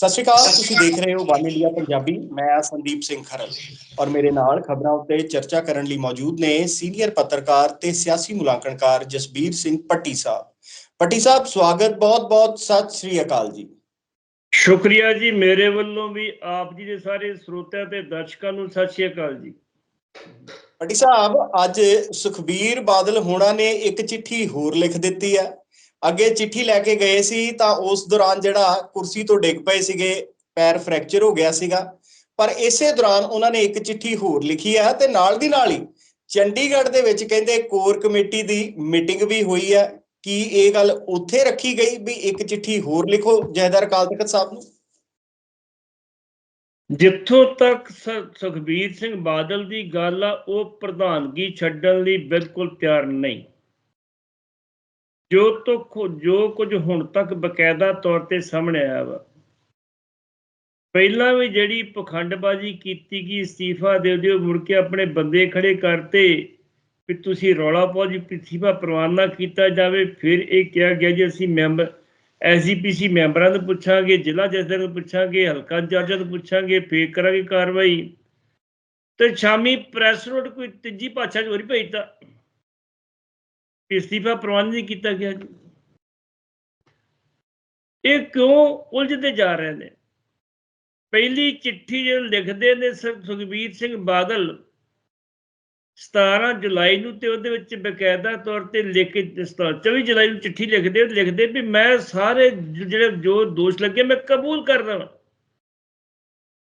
ਸਤਿ ਸ਼੍ਰੀ ਅਕਾਲ ਤੁਸੀਂ ਦੇਖ ਰਹੇ ਹੋ ਵਨ ਇੰਡੀਆ ਪੰਜਾਬੀ ਮੈਂ ਆ ਸੰਦੀਪ ਸਿੰਘ ਖਰਲ ਔਰ ਮੇਰੇ ਨਾਲ ਖਬਰਾਂ ਉੱਤੇ ਚਰਚਾ ਕਰਨ ਲਈ ਮੌਜੂਦ ਨੇ ਸੀਨੀਅਰ ਪੱਤਰਕਾਰ ਤੇ ਸਿਆਸੀ ਮੁਲਾਂਕਣਕਾਰ ਜਸਬੀਰ ਸਿੰਘ ਪੱਟੀ ਸਾਹਿਬ। ਪੱਟੀ ਸਾਹਿਬ ਸਵਾਗਤ ਬਹੁਤ-ਬਹੁਤ ਸਤਿ ਸ਼੍ਰੀ ਅਕਾਲ ਜੀ। ਸ਼ੁਕਰੀਆ ਜੀ ਮੇਰੇ ਵੱਲੋਂ ਵੀ ਆਪ ਜੀ ਦੇ ਸਾਰੇ ਸਰੋਤਿਆਂ ਤੇ ਦਰਸ਼ਕਾਂ ਨੂੰ ਸਤਿ ਸ਼੍ਰੀ ਅਕਾਲ ਜੀ। ਪੱਟੀ ਸਾਹਿਬ ਅੱਜ ਸੁਖਬੀਰ ਬਾਦਲ ਹੋਣਾ ਨੇ ਇੱਕ ਚਿੱਠੀ ਹੋਰ ਲਿਖ ਦਿੱਤੀ ਹੈ। ਅੱਗੇ ਚਿੱਠੀ ਲੈ ਕੇ ਗਏ ਸੀ ਤਾਂ ਉਸ ਦੌਰਾਨ ਜਿਹੜਾ ਕੁਰਸੀ ਤੋਂ ਡਿੱਗ ਪਏ ਸੀਗੇ, ਪੈਰ ਫ੍ਰੈਕਚਰ ਹੋ ਗਿਆ ਸੀਗਾ। ਪਰ ਇਸੇ ਦੌਰਾਨ ਉਹਨਾਂ ਨੇ ਇੱਕ ਚਿੱਠੀ ਹੋਰ ਲਿਖੀ ਹੈ ਤੇ ਨਾਲ ਦੀ ਨਾਲ ਹੀ ਚੰਡੀਗੜ੍ਹ ਦੇ ਵਿੱਚ ਕਹਿੰਦੇ ਕੋਰ ਕਮੇਟੀ ਦੀ ਮੀਟਿੰਗ ਵੀ ਹੋਈ ਹੈ। ਕੀ ਇਹ ਗੱਲ ਉੱਥੇ ਰੱਖੀ ਗਈ ਵੀ ਇੱਕ ਚਿੱਠੀ ਹੋਰ ਲਿਖੋ ਜੈਦਾਰ ਅਕਾਲ ਤਖਤ ਸਾਹਿਬ ਨੂੰ? ਜਿੱਥੋਂ ਤੱਕ ਸੁਖਬੀਰ ਸਿੰਘ ਬਾਦਲ ਦੀ ਗੱਲ ਆ, ਉਹ ਪ੍ਰਧਾਨਗੀ ਛੱਡਣ ਲਈ ਬਿਲਕੁਲ ਤਿਆਰ ਨਹੀਂ। ਜੋ ਤੋਂ ਜੋ ਕੁਝ ਹੁਣ ਤੱਕ ਬਕਾਇਦਾ ਤੌਰ ਤੇ ਸਾਹਮਣੇ ਆਇਆ ਵਾ। ਪਹਿਲਾਂ ਵੀ ਜਿਹੜੀ ਪਖੰਡਬਾਜ਼ੀ ਕੀਤੀ ਗਈ ਅਸਤੀਫਾ ਦੇ ਦਿਓ, ਮੁੜ ਕੇ ਆਪਣੇ ਬੰਦੇ ਖੜੇ ਕਰਤੇ ਵੀ ਤੁਸੀਂ ਰੌਲਾ ਪਾਓ ਜੀ, ਅਸਤੀਫਾ ਪ੍ਰਵਾਨ ਨਾ ਕੀਤਾ ਜਾਵੇ, ਫਿਰ ਇਹ ਕਿਹਾ ਗਿਆ ਜੀ, ਅਸੀਂ ਮੈਂਬਰ ਐਸਜੀਪੀਸੀ ਮੈਂਬਰਾਂ ਨੂੰ ਪੁੱਛਾਂਗੇ, ਜ਼ਿਲ੍ਹਾ ਜੱਜਾਂ ਨੂੰ ਪੁੱਛਾਂਗੇ, ਹਲਕਾ ਇੰਚਾਰਜਾਂ ਨੂੰ ਪੁੱਛਾਂਗੇ, ਫੇਰ ਕਰਾਂਗੇ ਕਾਰਵਾਈ। ਤੇ ਸ਼ਾਮੀ ਪ੍ਰੈਸ ਨੋਟ ਕੋਈ ਤੀਜੀ ਭਾਸ਼ਾ ਚ ਹੋਰ ਹੀ ਭੇਜਤਾ। ਵੀ ਅਸਤੀਫਾ ਪ੍ਰਵਾਨ ਨਹੀਂ ਕੀਤਾ ਗਿਆ ਜੀ। ਇਹ ਕਿਉਂ ਉਲਝਦੇ ਜਾ ਰਹੇ ਨੇ? ਪਹਿਲੀ ਚਿੱਠੀ ਜਦੋਂ ਲਿਖਦੇ ਨੇ ਸ- ਸੁਖਬੀਰ ਸਿੰਘ ਬਾਦਲ 17 ਜੁਲਾਈ ਨੂੰ ਤੇ ਉਹਦੇ ਵਿੱਚ ਬਕਾਇਦਾ ਤੌਰ ਤੇ ਲਿਖ ਕੇ 24 ਜੁਲਾਈ ਨੂੰ ਚਿੱਠੀ ਲਿਖਦੇ ਲਿਖਦੇ ਵੀ ਮੈਂ ਸਾਰੇ ਜਿਹੜੇ ਜੋ ਦੋਸ਼ ਲੱਗੇ ਮੈਂ ਕਬੂਲ ਕਰਦਾ ਵਾਂ।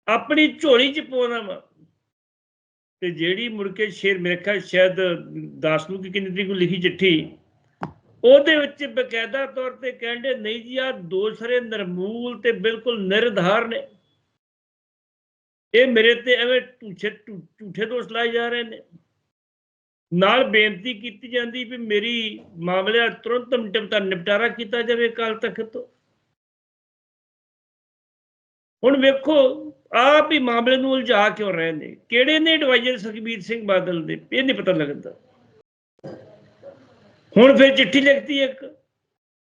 ਆਪਣੀ ਝੋਲੀ ਚ ਪਾਉਣਾ ਵਾਂ। ਤੇ ਜਿਹੜੀ ਮੁੜ ਕੇ ਸ਼ੇਰ ਮੇਰੇ ਖਿਆਲ ਸ਼ਾਇਦ ਦਾਸ ਨੂੰ ਕਿ ਕਿੰਨੀ ਤਰੀਕ ਨੂੰ ਲਿਖੀ ਚਿੱਠੀ, ਉਹਦੇ ਵਿੱਚ ਬਕਾਇਦਾ ਤੌਰ ਤੇ ਕਹਿੰਦੇ, ਨਹੀਂ ਜੀ ਆ ਦੋਸ਼ ਸਾਰੇ ਨਿਰਮੂਲ ਤੇ ਬਿਲਕੁਲ ਨਿਰਧਾਰ ਨੇ। ਇਹ ਮੇਰੇ ਤੇ ਐਵੇਂ ਝੂਠੇ ਝੂ- ਝੂਠੇ ਦੋਸ਼ ਲਾਏ ਜਾ ਰਹੇ ਨੇ। ਨਾਲ ਬੇਨਤੀ ਕੀਤੀ ਜਾਂਦੀ ਵੀ ਮੇਰੀ ਮਾਮਲੇ ਤੁਰੰਤ ਨਿਪਟਾਰਾ ਕੀਤਾ ਜਾਵੇ ਕੱਲ ਤੱਕ ਤੋਂ। ਹੁਣ ਵੇਖੋ ਆਪ ਹੀ ਮਾਮਲੇ ਨੂੰ ਉਲਝਾ ਕਿਉਂ ਰਹੇ ਨੇ? ਕਿਹੜੇ ਨੇ ਐਡਵਾਈਜ਼ਰ ਸੁਖਬੀਰ ਸਿੰਘ ਬਾਦਲ ਦੇ? ਇਹ ਨਹੀਂ ਪਤਾ ਲੱਗਦਾ। ਹੁਣ ਫਿਰ ਚਿੱਠੀ ਲਿਖਤੀ ਇੱਕ।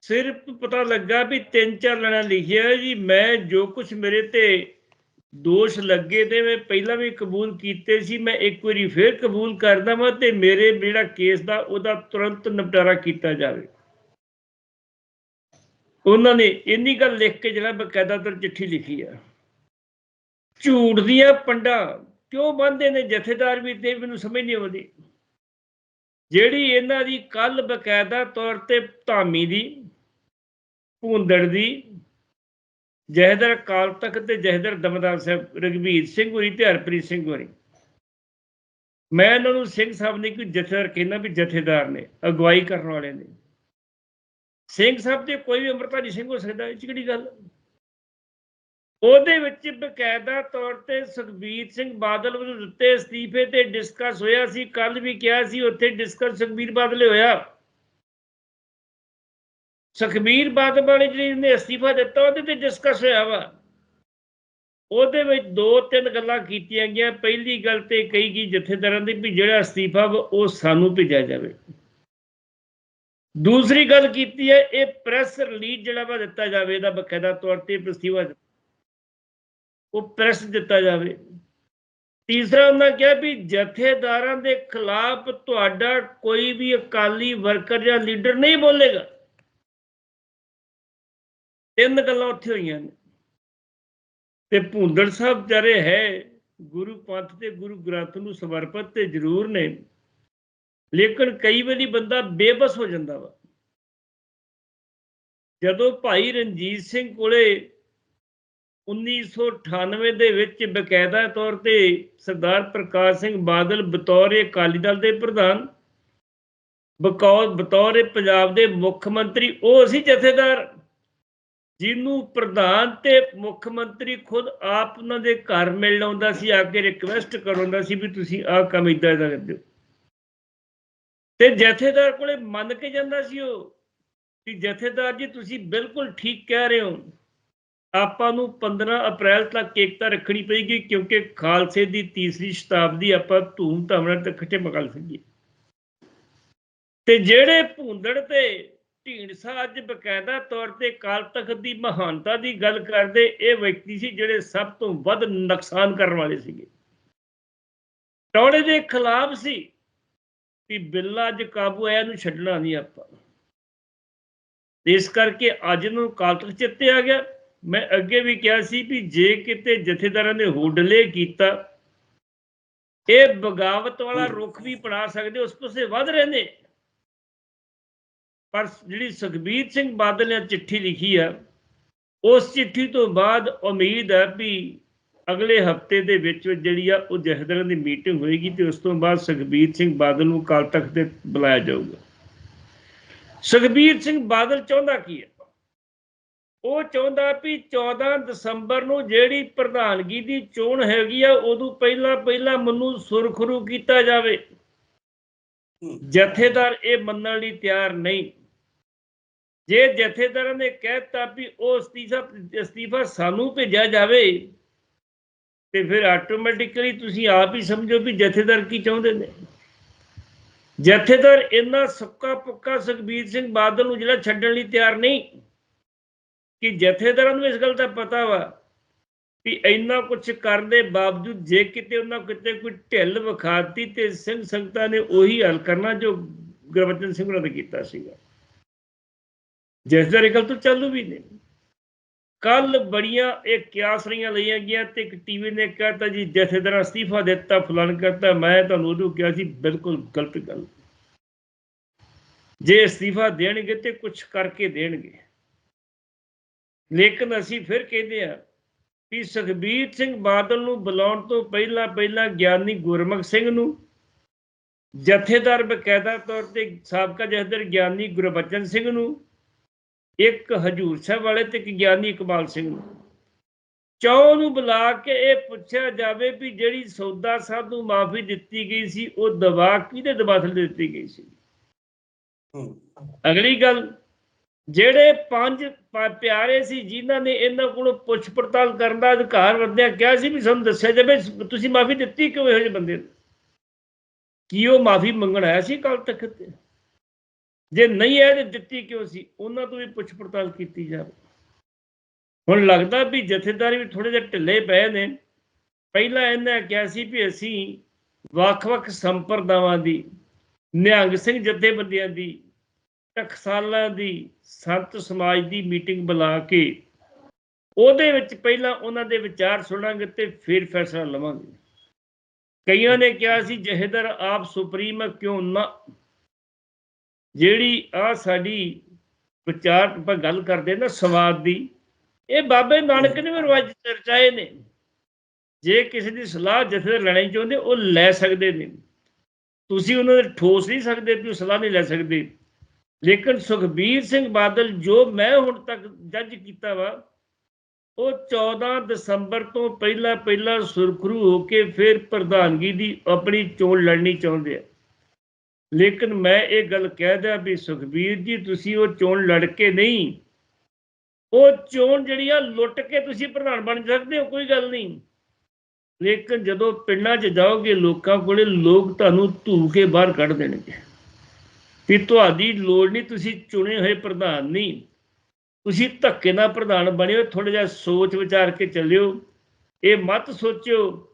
ਸਿਰਫ ਪਤਾ ਲੱਗਾ ਵੀ ਤਿੰਨ ਚਾਰ ਲੈਣਾ ਲਿਖਿਆ ਜੀ, ਮੈਂ ਜੋ ਕੁਝ ਮੇਰੇ ਤੇ ਦੋਸ਼ ਲੱਗੇ ਤੇ ਮੈਂ ਪਹਿਲਾਂ ਵੀ ਕਬੂਲ ਕੀਤੇ ਸੀ, ਮੈਂ ਇੱਕ ਵਾਰੀ ਫੇਰ ਕਬੂਲ ਕਰਦਾ ਵਾਂ ਤੇ ਮੇਰੇ ਜਿਹੜਾ ਕੇਸ ਦਾ ਉਹਦਾ ਤੁਰੰਤ ਨਿਪਟਾਰਾ ਕੀਤਾ ਜਾਵੇ। ਉਹਨਾਂ ਨੇ ਇੰਨੀ ਗੱਲ ਲਿਖ ਕੇ ਜਿਹੜਾ ਬਕਾਇਦਾ ਤਰ ਚਿੱਠੀ ਲਿਖੀ ਆ। ਝੂਠ ਦੀਆਂ ਪੰਡਾ ਕਿਉਂ ਬੰਦੇ ਨੇ? ਜਥੇਦਾਰ ਵੀ ਤੇ ਮੈਨੂੰ ਸਮਝ ਨਹੀਂ ਆਉਂਦੀ। ਜਿਹੜੀ ਇਹਨਾਂ ਦੀ ਕੱਲ ਬਕਾਇਦਾ ਤੌਰ ਤੇ ਧਾਮੀ ਦੀ, ਭੁੰਦੜ ਦੀ, ਜਹਦਰ ਕਾਲ ਤਖਤ ਤੇ ਜਹਦਰ ਦਮਦਾਰ ਸਾਹਿਬ ਰਗਵੀਰ ਸਿੰਘ ਹੋਰੀ ਤੇ ਹਰਪ੍ਰੀਤ ਸਿੰਘ ਹੋਰੀ। ਮੈਂ ਇਹਨਾਂ ਨੂੰ ਸਿੰਘ ਸਾਹਿਬ ਨੇ ਕੋਈ ਜਥੇਦਾਰ ਕਹਿੰਦਾ ਵੀ ਜਥੇਦਾਰ ਨੇ, ਅਗਵਾਈ ਕਰਨ ਵਾਲੇ ਨੇ। ਸਿੰਘ ਸਾਹਿਬ ਤੇ ਕੋਈ ਵੀ ਅੰਮ੍ਰਿਤਧਾਰੀ ਸਿੰਘ ਹੋ ਸਕਦਾ, ਇਹ 'ਚ ਕਿਹੜੀ ਗੱਲ? ਉਹਦੇ ਵਿੱਚ ਬਕਾਇਦਾ ਤੌਰ ਤੇ ਸੁਖਬੀਰ ਸਿੰਘ ਬਾਦਲ ਵੱਲੋਂ ਦਿੱਤੇ ਅਸਤੀਫੇ ਤੇ ਡਿਸਕਸ ਹੋਇਆ ਸੀ ਕੱਲ ਵੀ ਕਿਹਾ ਸੀ, ਉੱਥੇ ਡਿਸਕਸ ਸੁਖਬੀਰ ਬਾਦਲ ਹੋਇਆ। ਸੁਖਬੀਰ ਬਾਦਲ ਵਾਲੇ ਜਿਹੜੇ ਨੇ ਅਸਤੀਫਾ ਦਿੱਤਾ, ਉਹਦੇ ਤੇ ਡਿਸਕਸ ਹੋਇਆ ਵਾ। ਉਹਦੇ ਵਿੱਚ ਦੋ ਤਿੰਨ ਗੱਲਾਂ ਕੀਤੀਆਂ ਗਈਆਂ। ਪਹਿਲੀ ਗੱਲ ਤੇ ਕਹੀ ਗਈ ਜਥੇਦਾਰਾਂ ਦੀ ਵੀ ਜਿਹੜਾ ਅਸਤੀਫਾ ਵਾ, ਉਹ ਸਾਨੂੰ ਭੇਜਿਆ ਜਾਵੇ। ਦੂਸਰੀ ਗੱਲ ਕੀਤੀ ਹੈ, ਇਹ ਪ੍ਰੈਸ ਰਿਲੀਜ਼ ਜਿਹੜਾ ਵਾ ਦਿੱਤਾ ਜਾਵੇ, ਇਹਦਾ ਬਕਾਇਦਾ ਤੌਰ ਤੇ ਅਸਤੀਫਾ ਉਹ ਪ੍ਰੈਸ ਦਿੱਤਾ ਜਾਵੇ। ਤੀਸਰਾ ਉਹਨਾਂ ਕਿਹਾ ਵੀ ਜਥੇਦਾਰਾਂ ਦੇ ਖਿਲਾਫ ਤੁਹਾਡਾ ਕੋਈ ਵੀ ਅਕਾਲੀ ਵਰਕਰ ਜਾਂ ਲੀਡਰ ਨਹੀਂ ਬੋਲੇਗਾ। ਤਿੰਨ ਗੱਲਾਂ ਉੱਥੇ ਹੋਈਆਂ ਨੇ। ਤੇ ਭੁੰਦੜ ਸਾਹਿਬ ਵਿਚਾਰੇ ਹੈ, ਗੁਰੂ ਪੰਥ ਤੇ ਗੁਰੂ ਗ੍ਰੰਥ ਨੂੰ ਸਮਰਪਿਤ ਤੇ ਜ਼ਰੂਰ ਨੇ। ਲੇਕਿਨ ਕਈ ਵਾਰੀ ਬੰਦਾ ਬੇਬਸ ਹੋ ਜਾਂਦਾ ਵਾ। ਜਦੋਂ ਭਾਈ ਰਣਜੀਤ ਸਿੰਘ ਕੋਲੇ 1998 ਦੇ ਵਿੱਚ ਬਕਾਇਦਾ ਤੌਰ ਤੇ ਸਰਦਾਰ ਪ੍ਰਕਾਸ਼ ਸਿੰਘ ਬਾਦਲ ਬਤੌਰ ਅਕਾਲੀ ਦਲ ਦੇ ਪ੍ਰਧਾਨ, ਬਕੌਰ, ਬਤੌਰ ਪੰਜਾਬ ਦੇ ਮੁੱਖ ਮੰਤਰੀ, ਉਹ ਸੀ ਜਥੇਦਾਰ। ਜਿਹਨੂੰ ਪ੍ਰਧਾਨ ਤੇ ਮੁੱਖ ਮੰਤਰੀ ਖੁਦ ਆਪ ਉਹਨਾਂ ਦੇ ਘਰ ਮਿਲਣ ਆਉਂਦਾ ਸੀ, ਆ ਕੇ ਰਿਕਵੈਸਟ ਕਰਾਉਂਦਾ ਸੀ ਵੀ ਤੁਸੀਂ ਆਹ ਕੰਮ ਇਦਾਂ ਦਾ ਕਰਦੇ ਹੋ। ਤੇ ਜਥੇਦਾਰ ਕੋਲੇ ਮੰਨ ਕੇ ਜਾਂਦਾ ਸੀ ਉਹ ਕਿ ਜਥੇਦਾਰ ਜੀ ਤੁਸੀਂ ਬਿਲਕੁਲ ਠੀਕ ਕਹਿ ਰਹੇ ਹੋ। ਆਪਾਂ ਨੂੰ 15 ਅਪ੍ਰੈਲ ਤੱਕ ਏਕਤਾ ਰੱਖਣੀ ਪਏਗੀ ਕਿਉਂਕਿ ਖਾਲਸੇ ਦੀ ਤੀਸਰੀ ਸ਼ਤਾਬਦੀ ਆਪਾਂ ਧੂਮ ਧਾਮ ਨਾਲ ਇਕੱਠੇ ਮਕਲ ਸਕੀਏ ਤੇ ਜਿਹੜੇ ਭੁੰਦੜ ਤੇ ਢੀਂਡਸਾ ਅੱਜ ਬਕਾਇਦਾ ਤੌਰ ਤੇ ਕਾਲ ਤਖਤ ਦੀ ਮਹਾਨਤਾ ਦੀ ਗੱਲ ਕਰਦੇ, ਇਹ ਵਿਅਕਤੀ ਸੀ ਜਿਹੜੇ ਸਭ ਤੋਂ ਵੱਧ ਨੁਕਸਾਨ ਕਰਨ ਵਾਲੇ ਸੀਗੇ। ਟੌੜੇ ਦੇ ਖਿਲਾਫ ਸੀ ਕਿ ਬਿੱਲਾ ਅੱਜ ਕਾਬੂ ਆਇਆ ਨੂੰ ਛੱਡਣਾ ਨਹੀਂ ਆਪਾਂ। ਇਸ ਕਰਕੇ ਅੱਜ ਨੂੰ ਕਾਲ ਤਖਤ ਚਿੱਤੇ ਆ ਗਿਆ। ਮੈਂ ਅੱਗੇ ਵੀ ਕਿਹਾ ਸੀ ਵੀ ਜੇ ਕਿਤੇ ਜਥੇਦਾਰਾਂ ਨੇ ਹੋਡਲੇ ਕੀਤਾ ਇਹ ਬਗਾਵਤ ਵਾਲਾ ਰੁਖ ਵੀ ਬਣਾ ਸਕਦੇ ਉਸ ਪਾਸੇ ਵੱਧ ਰਹੇ ਨੇ ਪਰ ਜਿਹੜੀ ਸੁਖਬੀਰ ਸਿੰਘ ਬਾਦਲ ਨੇ ਚਿੱਠੀ ਲਿਖੀ ਆ ਉਸ ਚਿੱਠੀ ਤੋਂ ਬਾਅਦ ਉਮੀਦ ਹੈ ਵੀ ਅਗਲੇ ਹਫ਼ਤੇ ਦੇ ਵਿੱਚ ਜਿਹੜੀ ਆ ਉਹ ਜਥੇਦਾਰਾਂ ਦੀ ਮੀਟਿੰਗ ਹੋਏਗੀ ਤੇ ਉਸ ਤੋਂ ਬਾਅਦ ਸੁਖਬੀਰ ਸਿੰਘ ਬਾਦਲ ਨੂੰ ਕਾਲ ਤਖਤ ਤੇ ਬੁਲਾਇਆ ਜਾਊਗਾ। ਸੁਖਬੀਰ ਸਿੰਘ ਬਾਦਲ ਚਾਹੁੰਦਾ ਕੀ ਹੈ ਉਹ ਚਾਹੁੰਦਾ ਵੀ 14 ਦਸੰਬਰ ਨੂੰ ਜਿਹੜੀ ਪ੍ਰਧਾਨਗੀ ਦੀ ਚੋਣ ਹੈਗੀ ਆ ਉਦੋਂ ਪਹਿਲਾਂ ਪਹਿਲਾਂ ਮੈਨੂੰ ਸੁਰਖਰੂ ਕੀਤਾ ਜਾਵੇ। ਜਥੇਦਾਰ ਇਹ ਮੰਨਣ ਲਈ ਤਿਆਰ ਨਹੀਂ। ਜੇ ਜਥੇਦਾਰਾਂ ਨੇ ਕਹਿਤਾ ਵੀ ਉਹ ਅਸਤੀਫਾ ਅਸਤੀਫਾ ਸਾਨੂੰ ਭੇਜਿਆ ਜਾਵੇ ਤੇ ਫਿਰ ਆਟੋਮੈਟਿਕਲੀ ਤੁਸੀਂ ਆਪ ਹੀ ਸਮਝੋ ਵੀ ਜਥੇਦਾਰ ਕੀ ਚਾਹੁੰਦੇ ਨੇ। ਜਥੇਦਾਰ ਇੰਨਾ ਸੁੱਕਾ ਪੁੱਕਾ ਸੁਖਬੀਰ ਸਿੰਘ ਬਾਦਲ ਨੂੰ ਜਿਹੜਾ ਛੱਡਣ ਲਈ ਤਿਆਰ ਨਹੀਂ। ਕਿ ਜਥੇਦਾਰਾਂ ਨੂੰ ਇਸ ਗੱਲ ਦਾ ਪਤਾ ਵਾ ਵੀ ਇੰਨਾ ਕੁਝ ਕਰਨ ਦੇ ਬਾਵਜੂਦ ਜੇ ਕਿਤੇ ਉਹਨਾਂ ਕਿਤੇ ਕੋਈ ਢਿੱਲ ਵਿਖਾਤੀ ਤੇ ਸਿੰਘ ਸੰਗਤਾਂ ਨੇ ਉਹੀ ਹੱਲ ਕਰਨਾ ਜੋ ਗੁਰਬਚਨ ਸਿੰਘ ਹੋਰਾਂ ਨੇ ਕੀਤਾ ਸੀਗਾ। ਜਥੇਦਾਰ ਗੱਲ ਤੋਂ ਚਾਲੂ ਵੀ ਨਹੀਂ ਕੱਲ ਬੜੀਆਂ ਇਹ ਕਿਆਸ ਰਹੀਆਂ ਲਈਆਂ ਗਿਆ ਤੇ ਇੱਕ ਟੀਵੀ ਨੇ ਕਹਤਾ ਜੀ ਜਥੇਦਾਰ ਅਸਤੀਫਾ ਦਿੱਤਾ ਫਲਾਨ ਕਰਤਾ, ਮੈਂ ਤੁਹਾਨੂੰ ਉਦੋਂ ਕਿਹਾ ਸੀ, ਬਿਲਕੁਲ ਗਲਤ ਗੱਲ। ਜੇ ਅਸਤੀਫਾ ਦੇਣਗੇ ਤੇ ਕੁਝ ਕਰਕੇ ਦੇਣਗੇ। ਲੇਕਿਨ ਅਸੀਂ ਫਿਰ ਕਹਿੰਦੇ ਆ ਕਿ ਸੁਖਬੀਰ ਸਿੰਘ ਬਾਦਲ ਨੂੰ ਬੁਲਾਉਣ ਤੋਂ ਪਹਿਲਾਂ ਪਹਿਲਾਂ ਗਿਆਨੀ ਗੁਰਮੁਖ ਸਿੰਘ ਨੂੰ ਜਥੇਦਾਰ ਬਕਾਇਦਾ ਤੌਰ ਤੇ ਸਾਬਕਾ ਜਥੇਦਾਰ ਗਿਆਨੀ ਗੁਰਬਚਨ ਸਿੰਘ ਨੂੰ ਇੱਕ ਹਜੂਰ ਸਾਹਿਬ ਵਾਲੇ ਤੇ ਇੱਕ ਗਿਆਨੀ ਇਕਬਾਲ ਸਿੰਘ ਨੂੰ। ਚੌ ਨੂੰ ਬੁਲਾ ਕੇ ਇਹ ਪੁੱਛਿਆ ਜਾਵੇ ਵੀ ਜਿਹੜੀ ਸੌਦਾ ਸਾਹਿਬ ਨੂੰ ਮਾਫੀ ਦਿੱਤੀ ਗਈ ਸੀ ਉਹ ਦਬਾ ਕਿਹਦੇ ਦਬਾਅ ਥੱਲੇ ਦਿੱਤੀ ਗਈ ਸੀ? ਅਗਲੀ ਗੱਲ ਜਿਹੜੇ ਪੰਜ ਪਿਆਰੇ ਸੀ, ਜਿਨ੍ਹਾਂ ਨੇ ਇਹਨਾਂ ਕੋਲੋਂ ਪੁੱਛ ਪੜਤਾਲ ਕਰਨ ਦਾ ਅਧਿਕਾਰ ਵਰਦਿਆ ਕਿਹਾ ਸੀ ਵੀ ਸਾਨੂੰ ਦੱਸਿਆ ਜਾਵੇ ਤੁਸੀਂ ਮਾਫੀ ਦਿੱਤੀ ਕਿਉਂ ਇਹੋ ਜਿਹੇ ਬੰਦੇ ਨੂੰ? ਕੀ ਉਹ ਮਾਫੀ ਮੰਗਣ ਆਇਆ ਸੀ ਕੱਲ ਤੱਕ ਤੇ? ਜੇ ਨਹੀਂ ਹੈ ਤੇ ਦਿੱਤੀ ਕਿਉਂ ਸੀ? ਉਹਨਾਂ ਤੋਂ ਵੀ ਪੁੱਛ ਪੜਤਾਲ ਕੀਤੀ ਜਾਵੇ। ਹੁਣ ਲੱਗਦਾ ਵੀ ਜਥੇਦਾਰੀ ਵੀ ਥੋੜੇ ਜਿਹਾ ਢਿੱਲੇ ਪਏ ਨੇ। ਪਹਿਲਾਂ ਇਹਨਾਂ ਕਿਹਾ ਸੀ ਵੀ ਅਸੀਂ ਵੱਖ-ਵੱਖ ਸੰਪਰਦਾਵਾਂ ਦੀ, ਨਿਹੰਗ ਸਿੰਘ ਜਥੇਬੰਦੀਆਂ ਦੀ ਟਕਸਾਲਾਂ ਦੀ ਸੰਤ ਸਮਾਜ ਦੀ ਮੀਟਿੰਗ ਬੁਲਾ ਕੇ ਉਹਦੇ ਵਿੱਚ ਪਹਿਲਾਂ ਉਹਨਾਂ ਦੇ ਵਿਚਾਰ ਸੁਣਾਂਗੇ ਤੇ ਫਿਰ ਫੈਸਲਾ ਲਵਾਂਗੇ। ਕਈਆਂ ਨੇ ਕਿਹਾ ਸੀ, ਜਹੇਦਰ, ਆਪ ਸੁਪਰੀਮ ਕਿਉਂ ਨਾ? ਜਿਹੜੀ ਆ ਸਾਡੀ ਵਿਚਾਰ ਆਪਾਂ ਗੱਲ ਕਰਦੇ ਨਾ ਸਵਾਦ ਦੀ, ਇਹ ਬਾਬੇ ਨਾਨਕ ਨੇ ਵੀ ਰਵਾਜ ਚਰਚਾਏ ਨੇ। ਜੇ ਕਿਸੇ ਦੀ ਸਲਾਹ ਜਥੇ ਲੈਣੀ ਚਾਹੁੰਦੇ, ਉਹ ਲੈ ਸਕਦੇ ਨੇ। ਤੁਸੀਂ ਉਹਨਾਂ ਦੇ ਠੋਸ ਨਹੀਂ ਸਕਦੇ ਵੀ ਉਹ ਸਲਾਹ ਨਹੀਂ ਲੈ ਸਕਦੇ। ਲੇਕਿਨ ਸੁਖਬੀਰ ਸਿੰਘ ਬਾਦਲ ਜੋ ਮੈਂ ਹੁਣ ਤੱਕ ਜੱਜ ਕੀਤਾ ਵਾ, ਉਹ 14 ਦਸੰਬਰ ਤੋਂ ਪਹਿਲਾਂ ਪਹਿਲਾਂ ਸੁਰਖਰੂ ਹੋ ਕੇ ਫਿਰ ਪ੍ਰਧਾਨਗੀ ਦੀ ਆਪਣੀ ਚੋਣ ਲੜਨੀ ਚਾਹੁੰਦੇ ਆ। ਲੇਕਿਨ ਮੈਂ ਇਹ ਗੱਲ ਕਹਿ ਦਿਆਂ ਵੀ ਸੁਖਬੀਰ ਜੀ, ਤੁਸੀਂ ਉਹ ਚੋਣ ਲੜ ਕੇ ਨਹੀਂ, ਉਹ ਚੋਣ ਜਿਹੜੀ ਆ ਲੁੱਟ ਕੇ ਤੁਸੀਂ ਪ੍ਰਧਾਨ ਬਣ ਸਕਦੇ ਹੋ, ਕੋਈ ਗੱਲ ਨਹੀਂ। ਲੇਕਿਨ ਜਦੋਂ ਪਿੰਡਾਂ 'ਚ ਜਾਓਗੇ, ਲੋਕਾਂ ਕੋਲੇ ਲੋਕ ਤੁਹਾਨੂੰ ਧੂ ਕੇ ਬਾਹਰ ਕੱਢ ਦੇਣਗੇ। ਵੀ ਤੁਹਾਡੀ ਲੋੜ ਨਹੀਂ, ਤੁਸੀਂ ਚੁਣੇ ਹੋਏ ਪ੍ਰਧਾਨ ਨਹੀਂ। ਤੁਸੀਂ ਧੱਕੇ ਨਾਲ ਪ੍ਰਧਾਨ ਬਣਿਓ ਥੋੜਾ ਜਿਹਾ ਸੋਚ ਵਿਚਾਰ ਕੇ ਚੱਲਿਓ। ਇਹ ਮਤ ਸੋਚਿਓ,